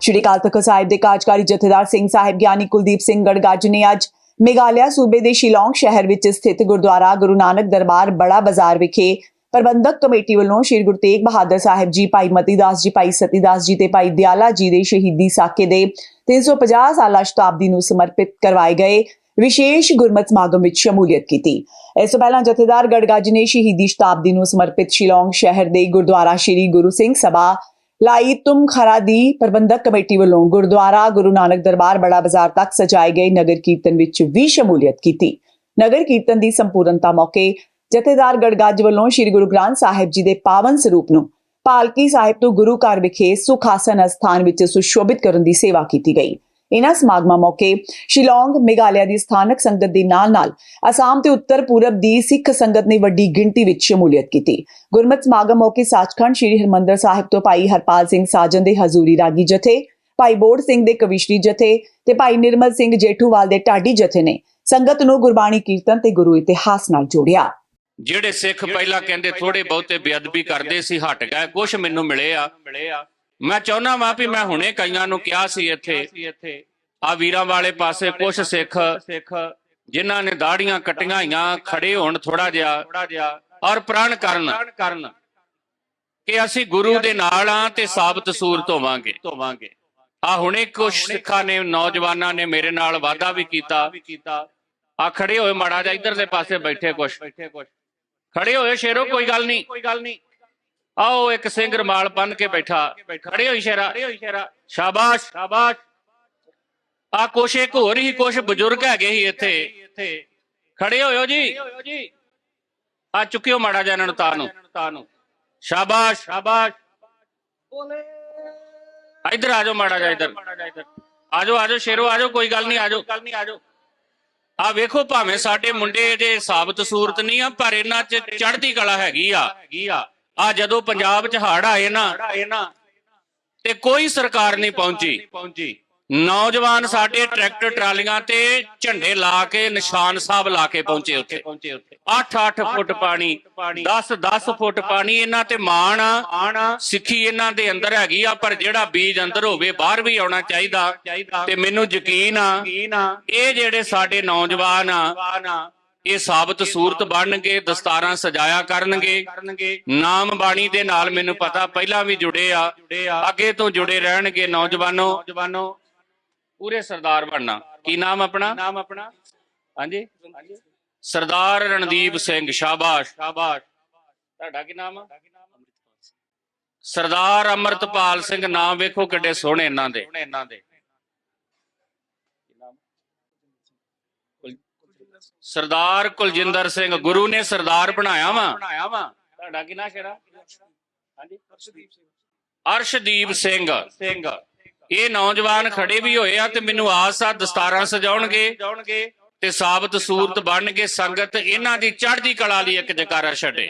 ਸ਼੍ਰੀ ਅਕਾਲ ਤਖਤ ਸਾਹਿਬ ਦੇ ਕਾਰਜਕਾਰੀ ਜਥੇਦਾਰ ਸਿੰਘ ਸਾਹਿਬ ਗਿਆਨੀ ਕੁਲਦੀਪ ਸਿੰਘ ਗੜਗੱਜ ਨੇ ਅੱਜ ਮੇਘਾਲਿਆ ਸੂਬੇ ਦੇ ਸ਼ਿਲੌਂਗ ਸ਼ਹਿਰ ਵਿੱਚ ਸਥਿਤ ਗੁਰਦੁਆਰਾ ਗੁਰੂ ਨਾਨਕ ਦਰਬਾਰ ਬੜਾ ਬਾਜ਼ਾਰ ਵਿਖੇ ਪ੍ਰਬੰਧਕ ਕਮੇਟੀ ਵੱਲੋਂ ਸ਼੍ਰੀ ਗੁਰੂ ਤੇਗ ਬਹਾਦਰ ਸਾਹਿਬ ਜੀ, ਭਾਈ ਮਤੀਦਾਸ ਜੀ, ਭਾਈ ਸਤੀਦਾਸ ਜੀ ਤੇ ਭਾਈ ਦਿਆਲਾ ਜੀ ਦੇ ਸ਼ਹੀਦੀ ਸਾਕੇ ਦੇ 350 ਸਾਲਾ ਸ਼ਤਾਬਦੀ ਨੂੰ ਸਮਰਪਿਤ ਕਰਵਾਏ ਗਏ ਵਿਸ਼ੇਸ਼ ਗੁਰਮਤਿ ਸਮਾਗਮ ਵਿੱਚ ਸ਼ਮੂਲੀਅਤ ਕੀਤੀ। ਇਸ ਤੋਂ ਪਹਿਲਾਂ ਜਥੇਦਾਰ ਗੜਗੱਜ ਨੇ ਸ਼ਹੀਦੀ ਸ਼ਤਾਬਦੀ ਨੂੰ ਸਮਰਪਿਤ ਸ਼ਿਲੌਂਗ ਸ਼ਹਿਰ ਦੇ ਗੁਰਦੁਆਰਾ ਸ਼੍ਰੀ ਗੁਰੂ ਸਿੰਘ ਸਭਾ ਲਾਈ ਤੁਮ ਖਰਾ ਦੀ ਪ੍ਰਬੰਧਕ ਕਮੇਟੀ ਵੱਲੋਂ ਗੁਰਦੁਆਰਾ ਗੁਰੂ ਨਾਨਕ ਦਰਬਾਰ ਬੜਾ ਬਾਜ਼ਾਰ ਤੱਕ ਸਜਾਏ ਗਏ ਨਗਰ ਕੀਰਤਨ ਵਿੱਚ ਵੀ ਸ਼ਮੂਲੀਅਤ ਕੀਤੀ। ਨਗਰ ਕੀਰਤਨ ਦੀ ਸੰਪੂਰਨਤਾ ਮੌਕੇ ਜਥੇਦਾਰ ਗੜਗੱਜ ਵੱਲੋਂ ਸ੍ਰੀ ਗੁਰੂ ਗ੍ਰੰਥ ਸਾਹਿਬ ਜੀ ਦੇ ਪਾਵਨ ਸਰੂਪ ਨੂੰ ਪਾਲਕੀ ਸਾਹਿਬ ਤੋਂ ਗੁਰੂ ਘਰ ਵਿਖੇ ਸੁਖਾਸਨ ਅਸਥਾਨ ਵਿੱਚ ਸੁਸ਼ੋਭਿਤ ਕਰਨ ਦੀ ਸੇਵਾ ਕੀਤੀ ਗਈ। ਇਨ੍ਹਾਂ ਸਮਾਗਮਾਂ ਮੌਕੇ ਸ਼ਿਲੌਂਗ ਮੇਘਾਲਿਆ ਦੀ ਸਥਾਨਕ ਸੰਗਤ ਦੇ ਨਾਲ-ਨਾਲ ਅਸਾਮ ਤੇ ਉੱਤਰ ਪੂਰਬ ਦੀ ਸਿੱਖ ਸੰਗਤ ਨੇ ਵੱਡੀ ਗਿਣਤੀ ਵਿੱਚ ਸ਼ਮੂਲੀਅਤ ਕੀਤੀ। ਗੁਰਮਤਿ ਸਮਾਗਮ ਮੌਕੇ ਸੱਚਖੰਡ ਸ੍ਰੀ ਹਰਮੰਦਰ ਸਾਹਿਬ ਤੋਂ ਭਾਈ ਹਰਪਾਲ ਸਿੰਘ ਸਾਜਨ ਦੇ ਹਜ਼ੂਰੀ ਰਾਗੀ ਜਥੇ, ਭਾਈ ਬੋੜ ਸਿੰਘ ਦੇ ਕਵਿਸ਼ਰੀ ਜਥੇ ਤੇ ਭਾਈ ਨਿਰਮਲ ਸਿੰਘ ਜੇਠੂਵਾਲ ਦੇ ਢਾਡੀ ਜਥੇ ਨੇ ਸੰਗਤ ਨੂੰ ਗੁਰਬਾਣੀ ਕੀਰਤਨ ਤੇ ਗੁਰੂ ਇਤਿਹਾਸ ਨਾਲ ਜੋੜਿਆ। ਜਿਹੜੇ ਸਿੱਖ ਪਹਿਲਾਂ ਕਹਿੰਦੇ ਥੋੜੇ ਬਹੁਤੇ ਬੇਅਦਬੀ ਕਰਦੇ ਸੀ, ਹਟ ਗਏ ਕੁਝ ਮੈਨੂੰ ਮਿਲੇ ਆ। ਮੈਂ ਚਾਹੁੰਦਾ ਵਾਂ ਵੀ ਮੈਂ ਹੁਣੇ ਕਈਆਂ ਨੂੰ ਕਿਹਾ ਸੀ ਇੱਥੇ, ਆ ਵੀਰਾਂ ਵਾਲੇ ਪਾਸੇ ਕੁਝ ਸਿੱਖ, ਜਿਨ੍ਹਾਂ ਨੇ ਦਾੜੀਆਂ ਕੱਟੀਆਂ ਹੋਈਆਂ, ਖੜੇ ਹੋਣ ਥੋੜਾ ਜਿਹਾ, ਔਰ ਪ੍ਰਣ ਕਰਨ ਕਰਨ ਕਿ ਅਸੀਂ ਗੁਰੂ ਦੇ ਨਾਲ ਆ ਤੇ ਸਾਬਤ ਸੂਰਤ ਹੋਵਾਂਗੇ। ਹੋਵਾਂਗੇ ਆ ਹੁਣੇ ਕੁਝ ਸਿੱਖਾਂ ਨੇ, ਨੌਜਵਾਨਾਂ ਨੇ ਮੇਰੇ ਨਾਲ ਵਾਅਦਾ ਵੀ ਕੀਤਾ। ਆ ਖੜੇ ਹੋਏ ਮਾੜਾ ਜਿਹਾ ਇਧਰਲੇ ਪਾਸੇ ਬੈਠੇ ਕੁਛ। ਖੜੇ ਹੋਏ ਸ਼ੇਰੋ ਕੋਈ ਗੱਲ ਨਹੀਂ ਕੋਈ ਗੱਲ ਨਹੀਂ। ਆਓ ਇੱਕ ਸਿੰਘ ਰਮਾਲ ਬੰਨ ਕੇ ਬੈਠਾ। ਖੜੇ ਹੋਈ ਸ਼ੇਰਾ ਸ਼ਾਬਾਸ਼। ਸ਼ਾਬਾਸ਼। ਆ ਕੁਛ ਇੱਕ ਹੋਰ ਹੀ ਕੁਛ ਬਜ਼ੁਰਗ ਹੈਗੇ ਸੀ ਇੱਥੇ। ਖੜੇ ਹੋਇਓ ਜੀ। ਆ ਚੁੱਕਿਓ ਮਾੜਾ ਜਿਹਾ ਇਹਨਾਂ ਨੂੰ ਤਾਂ ਨੂੰ। ਤਾਂ ਸ਼ਾਬਾਸ਼। ਸ਼ਾਬਾਸ਼। ਇਧਰ ਆ ਜਾਓ ਮਾੜਾ ਜਿਹਾ ਇਧਰ। ਆ ਜਾਓ ਆ ਜਾਓ, ਸ਼ੇਰੋ, ਆ ਜਾਓ, ਕੋਈ ਗੱਲ ਨਹੀਂ, ਆ ਜਾਓ। ਗੱਲ ਨਹੀਂ ਆ ਜਾਓ ਆ ਵੇਖੋ ਭਾਵੇਂ ਸਾਡੇ ਮੁੰਡੇ ਜੇ ਸਾਬਤ ਸੂਰਤ ਨਹੀਂ ਆ, ਪਰ ਇਹਨਾਂ 'ਚ ਚੜ੍ਹਦੀ ਕਲਾ ਹੈਗੀ ਆ ਹੈਗੀ ਆ। ਆ ਜਦੋਂ ਪੰਜਾਬ 'ਚ ਹੜ ਆਏ ਨਾ, ਤੇ ਕੋਈ ਸਰਕਾਰ ਨਹੀਂ ਪਹੁੰਚੀ। ਨੌਜਵਾਨ ਸਾਡੇ ਟਰੈਕਟਰ ਟਰਾਲੀਆਂ ਤੇ ਝੰਡੇ ਲਾ ਕੇ, ਨਿਸ਼ਾਨ ਸਾਹਿਬ ਲਾ ਕੇ ਪਹੁੰਚੇ ਉੱਥੇ। 8-8 ਫੁੱਟ ਪਾਣੀ 10-10 ਫੁੱਟ ਪਾਣੀ ਇਹਨਾਂ ਤੇ ਮਾਣ ਆ। ਆਣ ਸਿੱਖੀ ਇਹਨਾਂ ਦੇ ਅੰਦਰ ਹੈਗੀ ਆ, ਪਰ ਜਿਹੜਾ ਬੀਜ ਅੰਦਰ ਹੋਵੇ, ਬਾਹਰ ਵੀ ਆਉਣਾ ਚਾਹੀਦਾ। ਤੇ ਮੈਨੂੰ ਯਕੀਨ ਆ, ਇਹ ਜਿਹੜੇ ਸਾਡੇ ਨੌਜਵਾਨ ਆ ਇਹ ਸਾਬਤ ਸੂਰਤ ਬਣਨਗੇ, ਦਸਤਾਰਾਂ ਸਜਾਇਆ ਕਰਨਗੇ। ਨਾਮ ਬਾਣੀ ਦੇ ਨਾਲ ਮੈਨੂੰ ਪਤਾ ਪਹਿਲਾਂ ਵੀ ਜੁੜੇ ਆ, ਅੱਗੇ ਤੋਂ ਜੁੜੇ ਰਹਿਣਗੇ ਨੌਜਵਾਨੋ। ਪੂਰੇ ਸਰਦਾਰ ਬਣਨਾ। ਕੀ ਨਾਮ ਆਪਣਾ? ਨਾਮ ਆਪਣਾ ਹਾਂਜੀ? ਸਰਦਾਰ ਰਣਦੀਪ ਸਿੰਘ ਸ਼ਾਬਾਸ਼ ਸ਼ਾਬਾਸ਼। ਤੁਹਾਡਾ ਕੀ ਨਾਮ ਆ? ਸਰਦਾਰ ਅਮਰਤਪਾਲ ਸਿੰਘ, ਨਾਮ ਵੇਖੋ ਕਿੱਡੇ ਸੋਹਣੇ ਇਹਨਾਂ ਦੇ ਇਹਨਾਂ ਦੇ ਸਰਦਾਰ ਕੁਲਜਿੰਦਰ ਸਿੰਘ ਗੁਰੂ ਨੇ ਸਰਦਾਰ ਬਣਾਇਆ ਵਾ। ਤੁਹਾਡਾ ਕੀ ਨਾਂ ਸ਼ੇਰਾ? ਹਾਂਜੀ। ਅਰਸ਼ਦੀਪ ਸਿੰਘ। ਸਿੰਘ। ਇਹ ਨੌਜਵਾਨ ਖੜੇ ਵੀ ਹੋਏ ਆ ਤੇ ਮੈਨੂੰ ਆਸ ਆ ਦਸਤਾਰਾਂ ਸਜਾਉਣਗੇ ਤੇ ਸਾਬਤ ਸੂਰਤ ਬਣਨਗੇ। ਸੰਗਤ ਇਹਨਾਂ ਦੀ ਚੜ੍ਹਦੀ ਕਲਾ ਲਈ ਇੱਕ ਜਕਾਰਾ ਛੱਡੇ।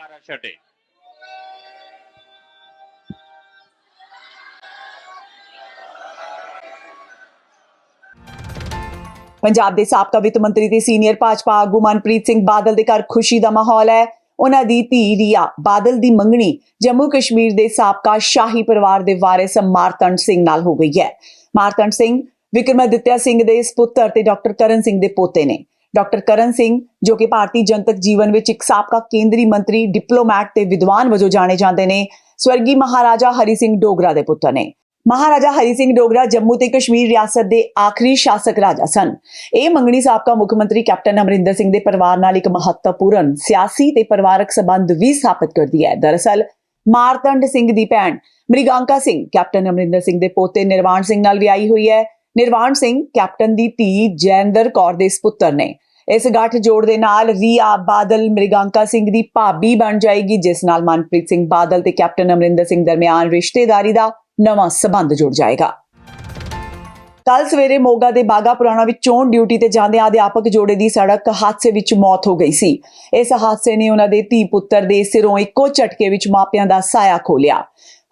ਪੰਜਾਬ ਦੇ ਸਾਬਕਾ ਵਿੱਤ ਮੰਤਰੀ ਤੇ ਸੀਨੀਅਰ ਭਾਜਪਾ ਆਗੂ ਮਨਪ੍ਰੀਤ ਸਿੰਘ ਬਾਦਲ ਦੇ ਘਰ ਖੁਸ਼ੀ ਦਾ ਮਾਹੌਲ ਹੈ। ਉਹਨਾਂ ਦੀ ਧੀ ਰੀਆ ਬਾਦਲ ਦੀ ਮੰਗਣੀ ਜੰਮੂ ਕਸ਼ਮੀਰ ਦੇ ਸਾਬਕਾ ਸ਼ਾਹੀ ਪਰਿਵਾਰ ਦੇ ਵਾਰਿਸ ਮਾਰਤੰਡ ਸਿੰਘ ਨਾਲ ਹੋ ਗਈ ਹੈ। ਮਾਰਤੰਡ ਸਿੰਘ ਵਿਕਰਮਾਦਿੱਤਿਆ ਸਿੰਘ ਦੇ ਸੁਪੁੱਤਰ ਤੇ ਡਾਕਟਰ ਕਰਨ ਸਿੰਘ ਦੇ ਪੋਤੇ ਨੇ। ਡਾਕਟਰ ਕਰਨ ਸਿੰਘ, ਜੋ ਕਿ ਭਾਰਤੀ ਜਨਤਕ ਜੀਵਨ ਵਿੱਚ ਇੱਕ ਸਾਬਕਾ ਕੇਂਦਰੀ ਮੰਤਰੀ, ਡਿਪਲੋਮੈਟ ਤੇ ਵਿਦਵਾਨ ਵਜੋਂ ਜਾਣੇ ਜਾਂਦੇ ਨੇ, ਸਵਰਗੀ ਮਹਾਰਾਜਾ ਹਰੀ ਸਿੰਘ ਡੋਗਰਾ ਦੇ ਪੁੱਤਰ ਨੇ। ਮਹਾਰਾਜਾ ਹਰੀ ਸਿੰਘ ਡੋਗਰਾ ਜੰਮੂ ਤੇ ਕਸ਼ਮੀਰ ਰਿਆਸਤ ਦੇ ਆਖਰੀ ਸ਼ਾਸਕ ਰਾਜਾ ਸਨ। ਇਹ ਮੰਗਣੀ ਸਾਬਕਾ ਮੁੱਖ ਮੰਤਰੀ ਕੈਪਟਨ ਅਮਰਿੰਦਰ ਸਿੰਘ ਦੇ ਪਰਿਵਾਰ ਨਾਲ ਇੱਕ ਮਹੱਤਵਪੂਰਨ ਸਿਆਸੀ ਤੇ ਪਰਿਵਾਰਕ ਸਬੰਧ ਵੀ ਸਥਾਪਿਤ ਕਰਦੀ ਹੈ। ਦਰਅਸਲ, ਮਾਰਤੰਡ ਸਿੰਘ ਦੀ ਭੈਣ ਮ੍ਰਿਗਾਂਕਾ ਸਿੰਘ, ਕੈਪਟਨ ਅਮਰਿੰਦਰ ਸਿੰਘ ਦੇ ਪੋਤੇ ਨਿਰਵਾਣ ਸਿੰਘ ਨਾਲ ਵਿਆਹੀ ਹੋਈ ਹੈ। ਨਿਰਵਾਣ ਸਿੰਘ ਕੈਪਟਨ ਦੀ ਧੀ ਜੈਂਦਰ ਕੌਰ ਦੇ ਸੁਪੁੱਤਰ ਨੇ। ਇਸ ਗੱਠ ਜੋੜ ਦੇ ਨਾਲ ਰੀਆ ਬਾਦਲ ਮ੍ਰਿਗਾਂਕਾ ਸਿੰਘ ਦੀ ਭਾਬੀ ਬਣ ਜਾਏਗੀ, ਜਿਸ ਨਾਲ ਮਨਪ੍ਰੀਤ ਸਿੰਘ ਬਾਦਲ ਤੇ ਕੈਪਟਨ ਅਮਰਿੰਦਰ ਸਿੰਘ ਦਰਮਿਆਨ ਰਿਸ਼ਤੇਦਾਰੀ ਦਾ ਨਵਾਂ ਸਬੰਧ ਜੁੜ ਜਾਏਗਾ। ਕੱਲ ਸਵੇਰੇ ਮੋਗਾ ਦੇ ਬਾਗਾ ਪੁਰਾਣਾ ਵਿੱਚ ਚੋਣ ਡਿਊਟੀ ਤੇ ਜਾਂਦੇ ਅਧਿਆਪਕ ਜੋੜੇ ਦੀ ਸੜਕ ਹਾਦਸੇ ਵਿੱਚ ਮੌਤ ਹੋ ਗਈ ਸੀ। ਇਸ ਹਾਦਸੇ ਨੇ ਉਹਨਾਂ ਦੇ ਧੀ ਪੁੱਤਰ ਦੇ ਸਿਰੋਂ ਇੱਕੋ ਝਟਕੇ ਵਿੱਚ ਮਾਪਿਆਂ ਦਾ ਸਾਇਆ ਖੋਲਿਆ।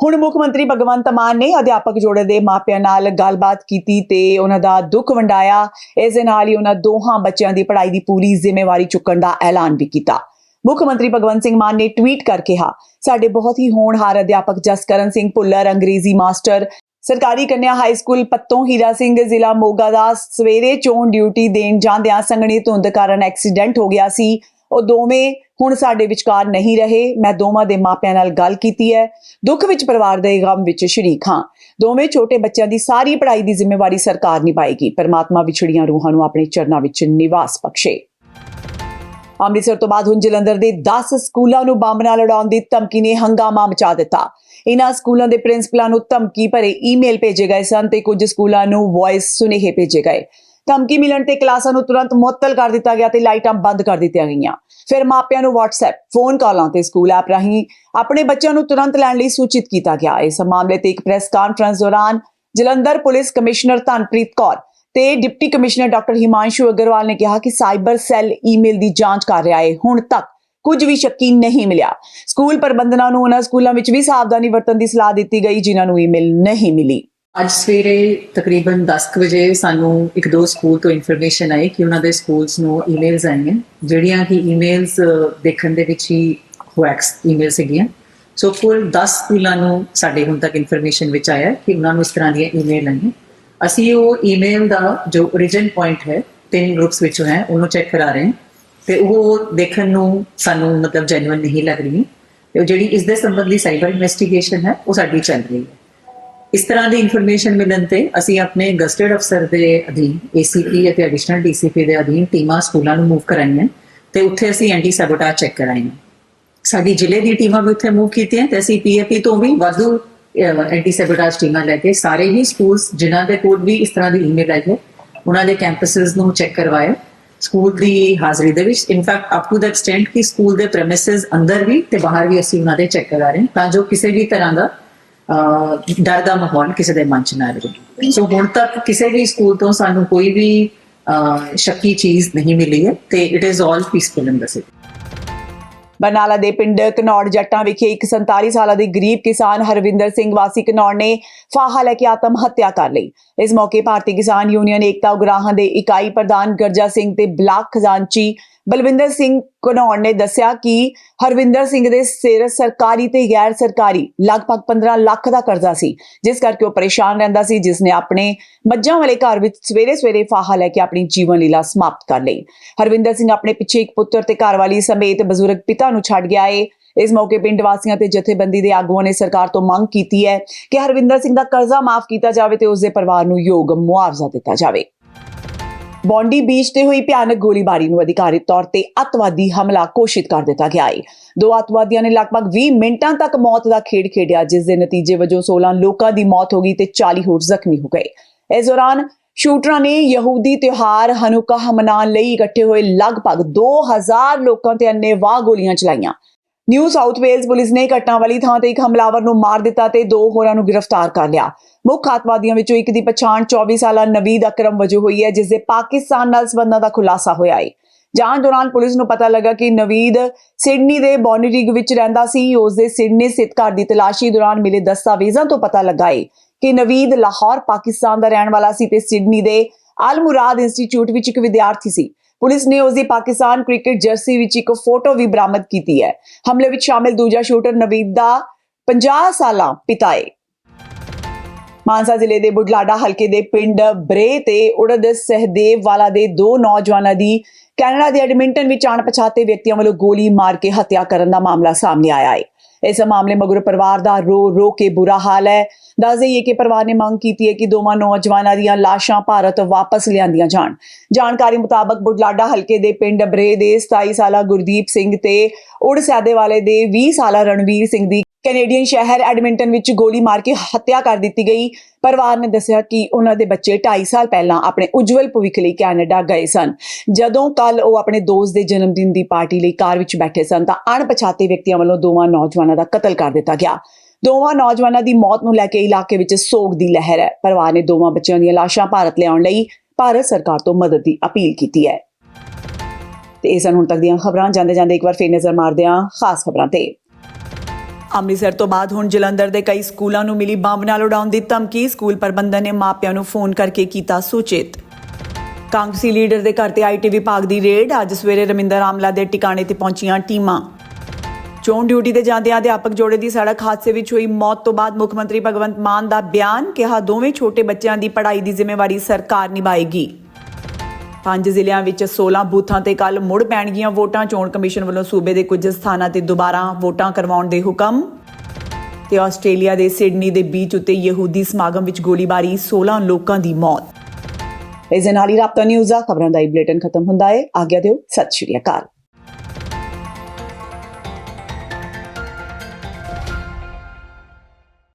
ਹੁਣ ਮੁੱਖ ਮੰਤਰੀ ਭਗਵੰਤ ਮਾਨ ਨੇ ਅਧਿਆਪਕ ਜੋੜੇ ਦੇ ਮਾਪਿਆਂ ਨਾਲ ਗੱਲਬਾਤ ਕੀਤੀ ਤੇ ਉਹਨਾਂ ਦਾ ਦੁੱਖ ਵੰਡਾਇਆ। ਇਸ ਦੇ ਨਾਲ ਹੀ ਉਹਨਾਂ ਦੋਹਾਂ ਬੱਚਿਆਂ ਦੀ ਪੜ੍ਹਾਈ ਦੀ ਪੂਰੀ ਜ਼ਿੰਮੇਵਾਰੀ ਚੁੱਕਣ ਦਾ ਐਲਾਨ ਵੀ ਕੀਤਾ। ਮੁੱਖ ਮੰਤਰੀ ਭਗਵੰਤ ਸਿੰਘ ਮਾਨ ਨੇ ਟਵੀਟ ਕਰਕੇ ਕਿਹਾ ਸਾਡੇ ਬਹੁਤ ਹੀ ਹੋਣਹਾਰ ਅਧਿਆਪਕ ਜਸਕਰਨ ਸਿੰਘ ਭੁੱਲਰ, ਅੰਗਰੇਜ਼ੀ ਮਾਸਟਰ, ਸਰਕਾਰੀ ਕੰਨਿਆ ਹਾਈ ਸਕੂਲ ਪੱਤੋਂ ਹੀਰਾ ਸਿੰਘ, ਜ਼ਿਲ੍ਹਾ ਮੋਗਾ ਦਾ ਸਵੇਰੇ ਚੋਣ ਡਿਊਟੀ ਦੇਣ ਜਾਂਦਿਆਂ ਸੰਘਣੀ ਧੁੰਦ ਕਾਰਨ ਐਕਸੀਡੈਂਟ ਹੋ ਗਿਆ ਸੀ। ਉਹ ਦੋਵੇਂ ਹੁਣ ਸਾਡੇ ਵਿਚਕਾਰ ਨਹੀਂ ਰਹੇ। ਮੈਂ ਦੋਵਾਂ ਦੇ ਮਾਪਿਆਂ ਨਾਲ ਗੱਲ ਕੀਤੀ ਹੈ। ਦੁੱਖ ਵਿੱਚ ਪਰਿਵਾਰ ਦੇ ਗਮ ਵਿੱਚ ਸ਼ਰੀਕ ਹਾਂ। ਦੋਵੇਂ ਛੋਟੇ ਬੱਚਿਆਂ ਦੀ ਸਾਰੀ ਪੜ੍ਹਾਈ ਦੀ ਜ਼ਿੰਮੇਵਾਰੀ ਸਰਕਾਰ ਨਿਭਾਏਗੀ। ਪਰਮਾਤਮਾ ਵਿਛੜੀਆਂ ਰੂਹਾਂ ਨੂੰ ਆਪਣੇ ਚਰਨਾਂ ਵਿੱਚ ਨਿਵਾਸ ਬਖਸ਼ੇ। ਅੰਮ੍ਰਿਤਸਰ ਤੋਂ ਬਾਅਦ ਹੁਣ ਜਲੰਧਰ ਦੇ 10 ਸਕੂਲਾਂ ਨੂੰ ਬੰਬ ਨਾਲ ਉਡਾਉਣ ਦੀ ਧਮਕੀ ਨੇ ਹੰਗਾਮਾ ਮਚਾ ਦਿੱਤਾ। ਇਨ੍ਹਾਂ ਸਕੂਲਾਂ ਦੇ ਪ੍ਰਿੰਸੀਪਲਾਂ ਨੂੰ ਧਮਕੀ ਭਰੇ ਈਮੇਲ ਭੇਜੇ ਗਏ ਸਨ ਤੇ ਕੁਝ ਸਕੂਲਾਂ ਨੂੰ ਵੌਇਸ ਸੁਨੇਹੇ ਭੇਜੇ ਗਏ। ਧਮਕੀ ਮਿਲਣ ਤੇ ਕਲਾਸਾਂ ਨੂੰ ਤੁਰੰਤ ਮੁਅੱਤਲ ਕਰ ਦਿੱਤਾ ਗਿਆ ਤੇ ਲਾਈਟਾਂ ਬੰਦ ਕਰ ਦਿੱਤੀਆਂ ਗਈਆਂ। ਫਿਰ ਮਾਪਿਆਂ ਨੂੰ WhatsApp ਫੋਨ ਕਾਲਾਂ ਤੇ ਸਕੂਲ ਐਪ ਰਾਹੀਂ ਆਪਣੇ ਬੱਚਿਆਂ ਨੂੰ ਤੁਰੰਤ ਲੈਣ ਲਈ ਸੂਚਿਤ ਕੀਤਾ ਗਿਆ। ਇਸ ਮਾਮਲੇ ਤੇ ਇੱਕ ਪ੍ਰੈਸ ਕਾਨਫਰੰਸ ਦੌਰਾਨ ਜਲੰਧਰ ਪੁਲਿਸ ਕਮਿਸ਼ਨਰ ਧਨਪ੍ਰੀਤ ਕੌਰ ਤੇ deputy commissioner doctor Himanshu Agarwal ਨੇ ਕਿਹਾ ਕਿ ਸਾਈਬਰ ਸੈੱਲ ਈਮੇਲ ਦੀ ਜਾਂਚ ਕਰ ਰਿਹਾ ਹੈ ਹੁਣ ਤੱਕ ਕੁਝ ਵੀ ਸ਼ੱਕੀ ਨਹੀਂ ਮਿਲਿਆ। ਸਕੂਲ ਪ੍ਰਬੰਧਨਾਂ ਨੂੰ ਉਹਨਾਂ ਸਕੂਲਾਂ ਵਿੱਚ ਵੀ ਸਾਵਧਾਨੀ ਵਰਤਣ ਦੀ ਸਲਾਹ ਦਿੱਤੀ ਗਈ, ਜਿਨ੍ਹਾਂ ਨੂੰ ਈਮੇਲ ਨਹੀਂ ਮਿਲੀ। ਅੱਜ ਸਵੇਰੇ ਤਕਰੀਬਨ 10 ਕੁ ਵਜੇ ਸਾਨੂੰ ਇੱਕ ਦੋ ਸਕੂਲ ਤੋਂ ਇਨਫੋਰਮੇਸ਼ਨ ਆਈ ਕਿ ਉਹਨਾਂ ਦੇ ਸਕੂਲਸ ਨੂੰ ਈਮੇਲਸ ਆਈਆਂ, ਜਿਹੜੀਆਂ ਕਿ ਈਮੇਲਸ ਦੇਖਣ ਦੇ ਵਿੱਚ ਹੀ ਹੋਐਕਸ ਈਮੇਲਸ ਹੈਗੀਆਂ ਸੋ ਕੁੱਲ 10 ਸਕੂਲਾਂ ਨੂੰ ਸਾਡੇ ਹੁਣ ਤੱਕ ਇਨਫੋਰਮੇਸ਼ਨ ਵਿੱਚ ਆਇਆ ਕਿ ਉਹਨਾਂ ਨੂੰ ਇਸ ਤਰ੍ਹਾਂ ਦੀਆਂ ਈਮੇਲ ਆਈਆਂ। ਅਸੀਂ ਉਹ ਈਮੇਲ ਦਾ ਜੋ origin ਪੁਆਇੰਟ ਹੈ, ਤਿੰਨ ਗਰੁੱਪਸ ਵਿੱਚੋਂ ਹੈ, ਉਹਨੂੰ ਚੈੱਕ ਕਰਾ ਰਹੇ ਹਾਂ। ਤੇ ਉਹ ਦੇਖਣ ਨੂੰ ਸਾਨੂੰ ਮਤਲਬ ਜੈਨੂਇਨ ਨਹੀਂ ਲੱਗ ਰਹੀ। ਤੇ ਜਿਹੜੀ ਇਸ ਦੇ ਸੰਬੰਧੀ ਸਾਈਬਰ ਇਨਵੈਸਟੀਗੇਸ਼ਨ ਹੈ, ਉਹ ਸਾਡੀ ਚੱਲ ਰਹੀ ਹੈ। ਇਸ ਤਰ੍ਹਾਂ ਦੀ ਇਨਫੋਰਮੇਸ਼ਨ ਮਿਲਣ ਤੇ ਅਸੀਂ ਆਪਣੇ ਗਸਟਡ ਅਫਸਰ ਦੇ ਅਧੀਨ ਏਸੀਪੀ ਅਤੇ ਐਡੀਸ਼ਨਲ ਡੀਸੀਪੀ ਦੇ ਅਧੀਨ ਟੀਮਾਂ, ਸਕੂਲਾਂ ਨੂੰ ਮੂਵ ਕਰਾਈਆਂ। ਤੇ ਉੱਥੇ ਅਸੀਂ ਐਂਟੀ ਸੈਬੋਟੇਜ ਚੈੱਕ ਕਰਾਈਆਂ। ਸਾਡੀ ਜ਼ਿਲ੍ਹੇ ਦੀ ਟੀਮਾਂ ਵੀ ਉੱਥੇ ਮੂਵ ਕੀਤੀਆਂ ਤੇ ਅਸੀਂ ਪੀਏਪੀ ਤੋਂ ਵੀ ਵਾਧੂ ਐਂਟੀ ਸੈਬੋਟੇਜ ਟੀਮਾਂ ਲੈ ਕੇ ਸਾਰੇ ਹੀ ਸਕੂਲਸ ਜਿਨ੍ਹਾਂ ਦੇ ਕੋਲ ਵੀ ਇਸ ਤਰ੍ਹਾਂ ਦੀ ਈਮੇਲ ਆਈ ਹੈ, ਉਹਨਾਂ ਦੇ ਕੈਂਪਸਸ ਨੂੰ ਚੈੱਕ ਕਰਵਾਇਆ। ਸਕੂਲ ਦੀ ਹਾਜ਼ਰੀ ਦੇ ਵਿੱਚ in fact up to the extent ਕਿ ਸਕੂਲ ਦੇ ਪ੍ਰੈਮਿਸਿਸ ਅੰਦਰ ਵੀ ਤੇ ਬਾਹਰ ਵੀ ਅਸੀਂ ਉਹਨਾਂ ਦੇ ਚੈੱਕ ਕਰਾ ਰਹੇ ਹਾਂ, ਤਾਂ ਜੋ ਕਿਸੇ ਵੀ ਤਰ੍ਹਾਂ ਦਾ ਡਰ ਦਾ ਮਾਹੌਲ ਕਿਸੇ ਦੇ ਮਨ ਚ ਨਾ ਰਹੇ। ਸੋ ਹੁਣ ਤੱਕ ਕਿਸੇ ਵੀ ਸਕੂਲ ਤੋਂ ਸਾਨੂੰ ਕੋਈ ਵੀ ਸ਼ੱਕੀ ਚੀਜ਼ ਨਹੀਂ ਮਿਲੀ ਹੈ ਤੇ it is all peaceful in the city Barnala ਦੇ ਪਿੰਡ ਕਨੌੜ ਜੱਟਾਂ ਵਿਖੇ ਇੱਕ 47 ਸਾਲਾਂ ਦੇ ਗਰੀਬ ਕਿਸਾਨ ਹਰਵਿੰਦਰ ਸਿੰਘ ਵਾਸੀ ਕਨੌੜ ਨੇ ਫਾਹਾ ਲੈ ਕੇ ਆਤਮ ਹੱਤਿਆ ਕਰ ਲਈ। ਇਸ ਮੌਕੇ ਭਾਰਤੀ ਕਿਸਾਨ ਯੂਨੀਅਨ ਏਕਤਾ ਉਗਰਾਹਾਂ ਦੇ ਇਕਾਈ ਪ੍ਰਧਾਨ ਗਰਜਾ ਸਿੰਘ ਤੇ ਬਲਾਕ ਖਜ਼ਾਨਚੀ ਬਲਵਿੰਦਰ ਸਿੰਘ ਕਨੌੜ ਨੇ ਦੱਸਿਆ ਕਿ ਹਰਵਿੰਦਰ ਸਿੰਘ ਦੇ ਸਿਰ ਸਰਕਾਰੀ ਤੇ ਗੈਰ ਸਰਕਾਰੀ ਲਗਭਗ 15 ਲੱਖ ਦਾ ਕਰਜ਼ਾ ਸੀ, ਜਿਸ ਕਰਕੇ ਉਹ ਪਰੇਸ਼ਾਨ ਰਹਿੰਦਾ ਸੀ, ਜਿਸ ਨੇ ਆਪਣੇ ਮੱਝਾਂ ਵਾਲੇ ਘਰ ਵਿੱਚ ਸਵੇਰੇ ਸਵੇਰੇ ਫਾਹਾ ਲੈ ਕੇ ਆਪਣੀ ਜੀਵਨ ਲੀਲਾ ਸਮਾਪਤ ਕਰ ਲਈ। ਹਰਵਿੰਦਰ ਸਿੰਘ ਆਪਣੇ ਪਿੱਛੇ ਇੱਕ ਪੁੱਤਰ ਤੇ ਘਰਵਾਲੀ ਸਮੇਤ ਬਜ਼ੁਰਗ ਪਿਤਾ ਨੂੰ ਛੱਡ ਗਿਆ ਏ। ਇਸ ਮੌਕੇ ਪਿੰਡ ਵਾਸੀਆਂ ਤੇ ਜਥੇਬੰਦੀ ਦੇ ਆਗੂਆਂ ਨੇ ਸਰਕਾਰ ਤੋਂ ਮੰਗ ਕੀਤੀ ਹੈ ਕਿ ਹਰਵਿੰਦਰ ਸਿੰਘ ਦਾ ਕਰਜ਼ਾ ਮਾਫ ਕੀਤਾ ਜਾਵੇ ਤੇ ਉਸ ਦੇ ਪਰਿਵਾਰ ਨੂੰ ਯੋਗ ਮੁਆਵਜ਼ਾ ਦਿੱਤਾ ਜਾਵੇ। ਬੌਂਡੀ ਬੀਚ ਤੇ ਹੋਈ ਭਿਆਨਕ ਗੋਲੀਬਾਰੀ ਨੂੰ ਅਧਿਕਾਰਿਤ ਤੌਰ ਤੇ ਅੱਤਵਾਦੀ ਹਮਲਾ ਘੋਸ਼ਿਤ ਕਰ ਦਿੱਤਾ ਗਿਆ ਹੈ ਦੋ ਅੱਤਵਾਦੀਆਂ ਨੇ ਲਗਭਗ 20 ਮਿੰਟਾਂ ਤੱਕ ਮੌਤ ਦਾ ਖੇਡ ਖੇਡਿਆ, ਜਿਸ ਦੇ ਨਤੀਜੇ ਵਜੋਂ 16 ਲੋਕਾਂ ਦੀ ਮੌਤ ਹੋ ਗਈ ਤੇ 40 ਹੋਰ ਜ਼ਖਮੀ ਹੋ ਗਏ। ਇਸ ਦੌਰਾਨ ਸ਼ੂਟਰਾਂ ਨੇ ਯਹੂਦੀ ਤਿਉਹਾਰ ਹਨੂਕਾ ਮਨਾਉਣ ਲਈ ਇਕੱਠੇ ਹੋਏ ਲਗਭਗ 2000 ਲੋਕਾਂ ਤੇ ਅੰਨੇਵਾਹ ਗੋਲੀਆਂ ਚਲਾਈਆਂ। ਨਿਊ ਸਾਊਥ ਵੇਲਜ਼ ਪੁਲਿਸ ਨੇ ਘਟਨਾ ਵਾਲੀ ਥਾਂ ਤੇ ਇੱਕ ਹਮਲਾਵਰ ਨੂੰ ਮਾਰ ਦਿੱਤਾ ਤੇ ਦੋ ਹੋਰਾਂ ਨੂੰ ਗ੍ਰਿਫਤਾਰ ਕਰ ਲਿਆ। ਮੁੱਖ ਆਤਵਾਦੀਆਂ ਵਿੱਚੋਂ ਇੱਕ ਦੀ ਪਛਾਣ 24 ਸਾਲਾ ਨਵੀਦ ਅਕਰਮ ਵਜੋਂ ਹੋਈ ਹੈ ਜਿਸ ਦੇ ਪਾਕਿਸਤਾਨ ਨਾਲ ਸੰਬੰਧਾਂ ਦਾ ਖੁਲਾਸਾ ਹੋਇਆ ਹੈ ਜਾਂਚ ਦੌਰਾਨ ਪੁਲਿਸ ਨੂੰ ਪਤਾ ਲੱਗਾ ਕਿ ਨਵੀਦ ਸਿਡਨੀ ਦੇ ਬੌਨੀਰਿਗ ਵਿੱਚ ਰਹਿੰਦਾ ਸੀ। ਉਸ ਦੇ ਸਿਡਨੀ ਸਥਿਤ ਘਰ ਦੀ ਤਲਾਸ਼ੀ ਦੌਰਾਨ ਮਿਲੇ ਦਸਤਾਵੇਜ਼ਾਂ ਤੋਂ ਪਤਾ ਲੱਗਾ ਹੈ ਕਿ ਨਵੀਦ ਲਾਹੌਰ, ਪਾਕਿਸਤਾਨ ਦਾ ਰਹਿਣ ਵਾਲਾ ਸੀ ਤੇ ਸਿਡਨੀ ਦੇ ਅਲ ਮੁਰਾਦ ਇੰਸਟੀਚਿਊਟ ਵਿੱਚ ਇੱਕ ਵਿਦਿਆਰਥੀ ਸੀ। ਪੁਲਿਸ ਨੇ ਉਸ ਦੀ ਪਾਕਿਸਤਾਨ ਕ੍ਰਿਕਟ ਜਰਸੀ ਵਿੱਚ ਇੱਕ ਫੋਟੋ ਵੀ ਬਰਾਮਦ ਕੀਤੀ ਹੈ। ਹਮਲੇ ਵਿੱਚ ਸ਼ਾਮਿਲ ਦੂਜਾ ਸ਼ੂਟਰ ਨਵੀਦ ਦਾ 50 ਸਾਲਾਂ ਪਿਤਾ ਹੈ ਮਾਨਸਾ ਜ਼ਿਲ੍ਹੇ ਦੇ ਬੁਢਲਾਡਾ ਹਲਕੇ ਦੇ ਪਿੰਡ ਬਰੇ ਤੇ ਉੜਦ ਸਹਦੇਵ ਵਾਲਾ ਦੇ ਦੋ ਨੌਜਵਾਨਾਂ ਦੀ ਕੈਨੇਡਾ ਦੇ ਐਡਮਿੰਟਨ ਵਿੱਚ ਅਣਪਛਾਤੇ ਵਿਅਕਤੀਆਂ ਵੱਲੋਂ ਗੋਲੀ ਮਾਰ ਕੇ ਹੱਤਿਆ ਕਰਨ ਦਾ ਮਾਮਲਾ ਸਾਹਮਣੇ ਆਇਆ ਹੈ। ਇਸ ਮਾਮਲੇ ਮਗਰੋਂ ਪਰਿਵਾਰ ਦਾ ਰੋ ਰੋ ਕੇ ਬੁਰਾ ਹਾਲ ਹੈ। ਦੱਸ ਦੇਈਏ ਕਿ ਪਰਿਵਾਰ ਨੇ ਮੰਗ ਕੀਤੀ ਹੈ ਕਿ ਦੋਵਾਂ ਨੌਜਵਾਨਾਂ ਦੀਆਂ ਲਾਸ਼ਾਂ ਭਾਰਤ ਵਾਪਸ ਲਿਆਂਦੀਆਂ ਜਾਣ। ਜਾਣਕਾਰੀ ਮੁਤਾਬਕ ਬੁਢਲਾਡਾ ਹਲਕੇ ਦੇ ਪਿੰਡ ਬਰੇ ਦੇ 27 ਸਾਲਾ ਗੁਰਦੀਪ ਸਿੰਘ ਤੇ ਉੜ ਸਾਦੇ ਵਾਲੇ ਦੇ 20 ਸਾਲਾ ਰਣਵੀਰ ਸਿੰਘ ਦੀ ਕੈਨੇਡੀਅਨ ਸ਼ਹਿਰ ਐਡਮਿੰਟਨ ਵਿੱਚ ਗੋਲੀ ਮਾਰ ਕੇ ਹੱਤਿਆ ਕਰ ਦਿੱਤੀ ਗਈ। ਪਰਿਵਾਰ ਨੇ ਦੱਸਿਆ ਕਿ ਉਹਨਾਂ ਦੇ ਬੱਚੇ 2.5 ਸਾਲ ਪਹਿਲਾਂ ਆਪਣੇ ਉਜਵਲ ਭਵਿੱਖ ਲਈ ਕੈਨੇਡਾ ਗਏ ਸਨ। ਜਦੋਂ ਕੱਲ ਉਹ ਆਪਣੇ ਦੋਸਤ ਦੇ ਜਨਮ ਦਿਨ ਦੀ ਪਾਰਟੀ ਲਈ ਕਾਰ ਵਿੱਚ ਬੈਠੇ ਸਨ, ਤਾਂ ਅਣਪਛਾਤੇ ਵਿਅਕਤੀਆਂ ਵੱਲੋਂ ਦੋਵਾਂ ਨੌਜਵਾਨਾਂ ਦਾ ਕਤਲ ਕਰ ਦਿੱਤਾ ਗਿਆ। ਦੋਵਾਂ ਨੌਜਵਾਨਾਂ ਦੀ ਮੌਤ ਨੂੰ ਲੈ ਕੇ ਇਲਾਕੇ ਵਿੱਚ ਸੋਗ ਦੀ ਲਹਿਰ ਹੈ। ਪਰਿਵਾਰ ਨੇ ਦੋਵਾਂ ਬੱਚਿਆਂ ਦੀਆਂ ਲਾਸ਼ਾਂ ਭਾਰਤ ਲਿਆਉਣ ਲਈ ਭਾਰਤ ਸਰਕਾਰ ਤੋਂ ਮਦਦ ਦੀ ਅਪੀਲ ਕੀਤੀ ਹੈ। ਤੇ ਇਹ ਸਨ ਹੁਣ ਤੱਕ ਦੀਆਂ ਖਬਰਾਂ। ਜਾਂਦੇ ਜਾਂਦੇ ਇੱਕ ਵਾਰ ਫੇਰ ਨਜ਼ਰ ਮਾਰਦੇ ਹਾਂ ਖਾਸ ਖਬਰਾਂ ਤੇ। ਅੰਮ੍ਰਿਤਸਰ ਤੋਂ ਬਾਅਦ ਹੁਣ ਜਲੰਧਰ ਦੇ ਕਈ ਸਕੂਲਾਂ ਨੂੰ ਮਿਲੀ ਬੰਬ ਨਾਲ ਉਡਾਉਣ ਦੀ ਧਮਕੀ। ਸਕੂਲ ਪ੍ਰਬੰਧਨ ਨੇ ਮਾਪਿਆਂ ਨੂੰ ਫੋਨ ਕਰਕੇ ਕੀਤਾ ਸੂਚਿਤ। ਕਾਂਗਰਸੀ ਲੀਡਰ ਦੇ ਘਰ ਤੇ ਆਈਟੀ ਵਿਭਾਗ ਦੀ ਰੇਡ ਅੱਜ ਸਵੇਰੇ ਰਮਿੰਦਰ ਆਮਲਾ ਦੇ ਟਿਕਾਣੇ ਤੇ ਪਹੁੰਚੀਆਂ ਟੀਮਾਂ। ਚੋਣ ਡਿਊਟੀ ਤੇ ਜਾਂਦਿਆਂ ਅਧਿਆਪਕ ਜੋੜੇ ਦੀ ਸੜਕ ਹਾਦਸੇ ਵਿੱਚ ਹੋਈ ਮੌਤ ਤੋਂ ਬਾਅਦ ਮੁੱਖ ਮੰਤਰੀ ਭਗਵੰਤ ਮਾਨ ਦਾ ਬਿਆਨ ਕਿਹਾ, ਦੋਵੇਂ ਛੋਟੇ ਬੱਚਿਆਂ ਦੀ ਪੜ੍ਹਾਈ ਦੀ ਜ਼ਿੰਮੇਵਾਰੀ ਸਰਕਾਰ ਨਿਭਾਏਗੀ। ਪੰਜ ਜ਼ਿਲ੍ਹਿਆਂ ਵਿੱਚ 16 ਬੂਥਾਂ ਤੇ ਕੱਲ ਮੁੜ ਪੈਣਗੀਆਂ ਵੋਟਾਂ। ਚੋਣ ਕਮਿਸ਼ਨ ਵੱਲੋਂ ਸੂਬੇ ਦੇ ਕੁਝ ਸਥਾਨਾਂ ਤੇ ਦੁਬਾਰਾ ਵੋਟਾਂ ਕਰਵਾਉਣ ਦੇ ਹੁਕਮ। ਤੇ ਆਸਟ੍ਰੇਲੀਆ ਦੇ ਸਿਡਨੀ ਦੇ ਬੀਚ ਉੱਤੇ ਯਹੂਦੀ ਸਮਾਗਮ ਵਿੱਚ ਗੋਲੀਬਾਰੀ 16 ਲੋਕਾਂ ਦੀ ਮੌਤ। ਇਸ ਦੇ ਨਾਲ ਹੀ ਰਾਬਤਾ ਨਿਊਜ਼ ਆ। ਖਬਰਾਂ ਦਾ ਇਹ ਬੁਲੇਟਿਨ ਖਤਮ ਹੁੰਦਾ ਹੈ। ਆਗਿਆ ਦਿਓ। ਸਤਿ ਸ਼੍ਰੀ ਅਕਾਲ।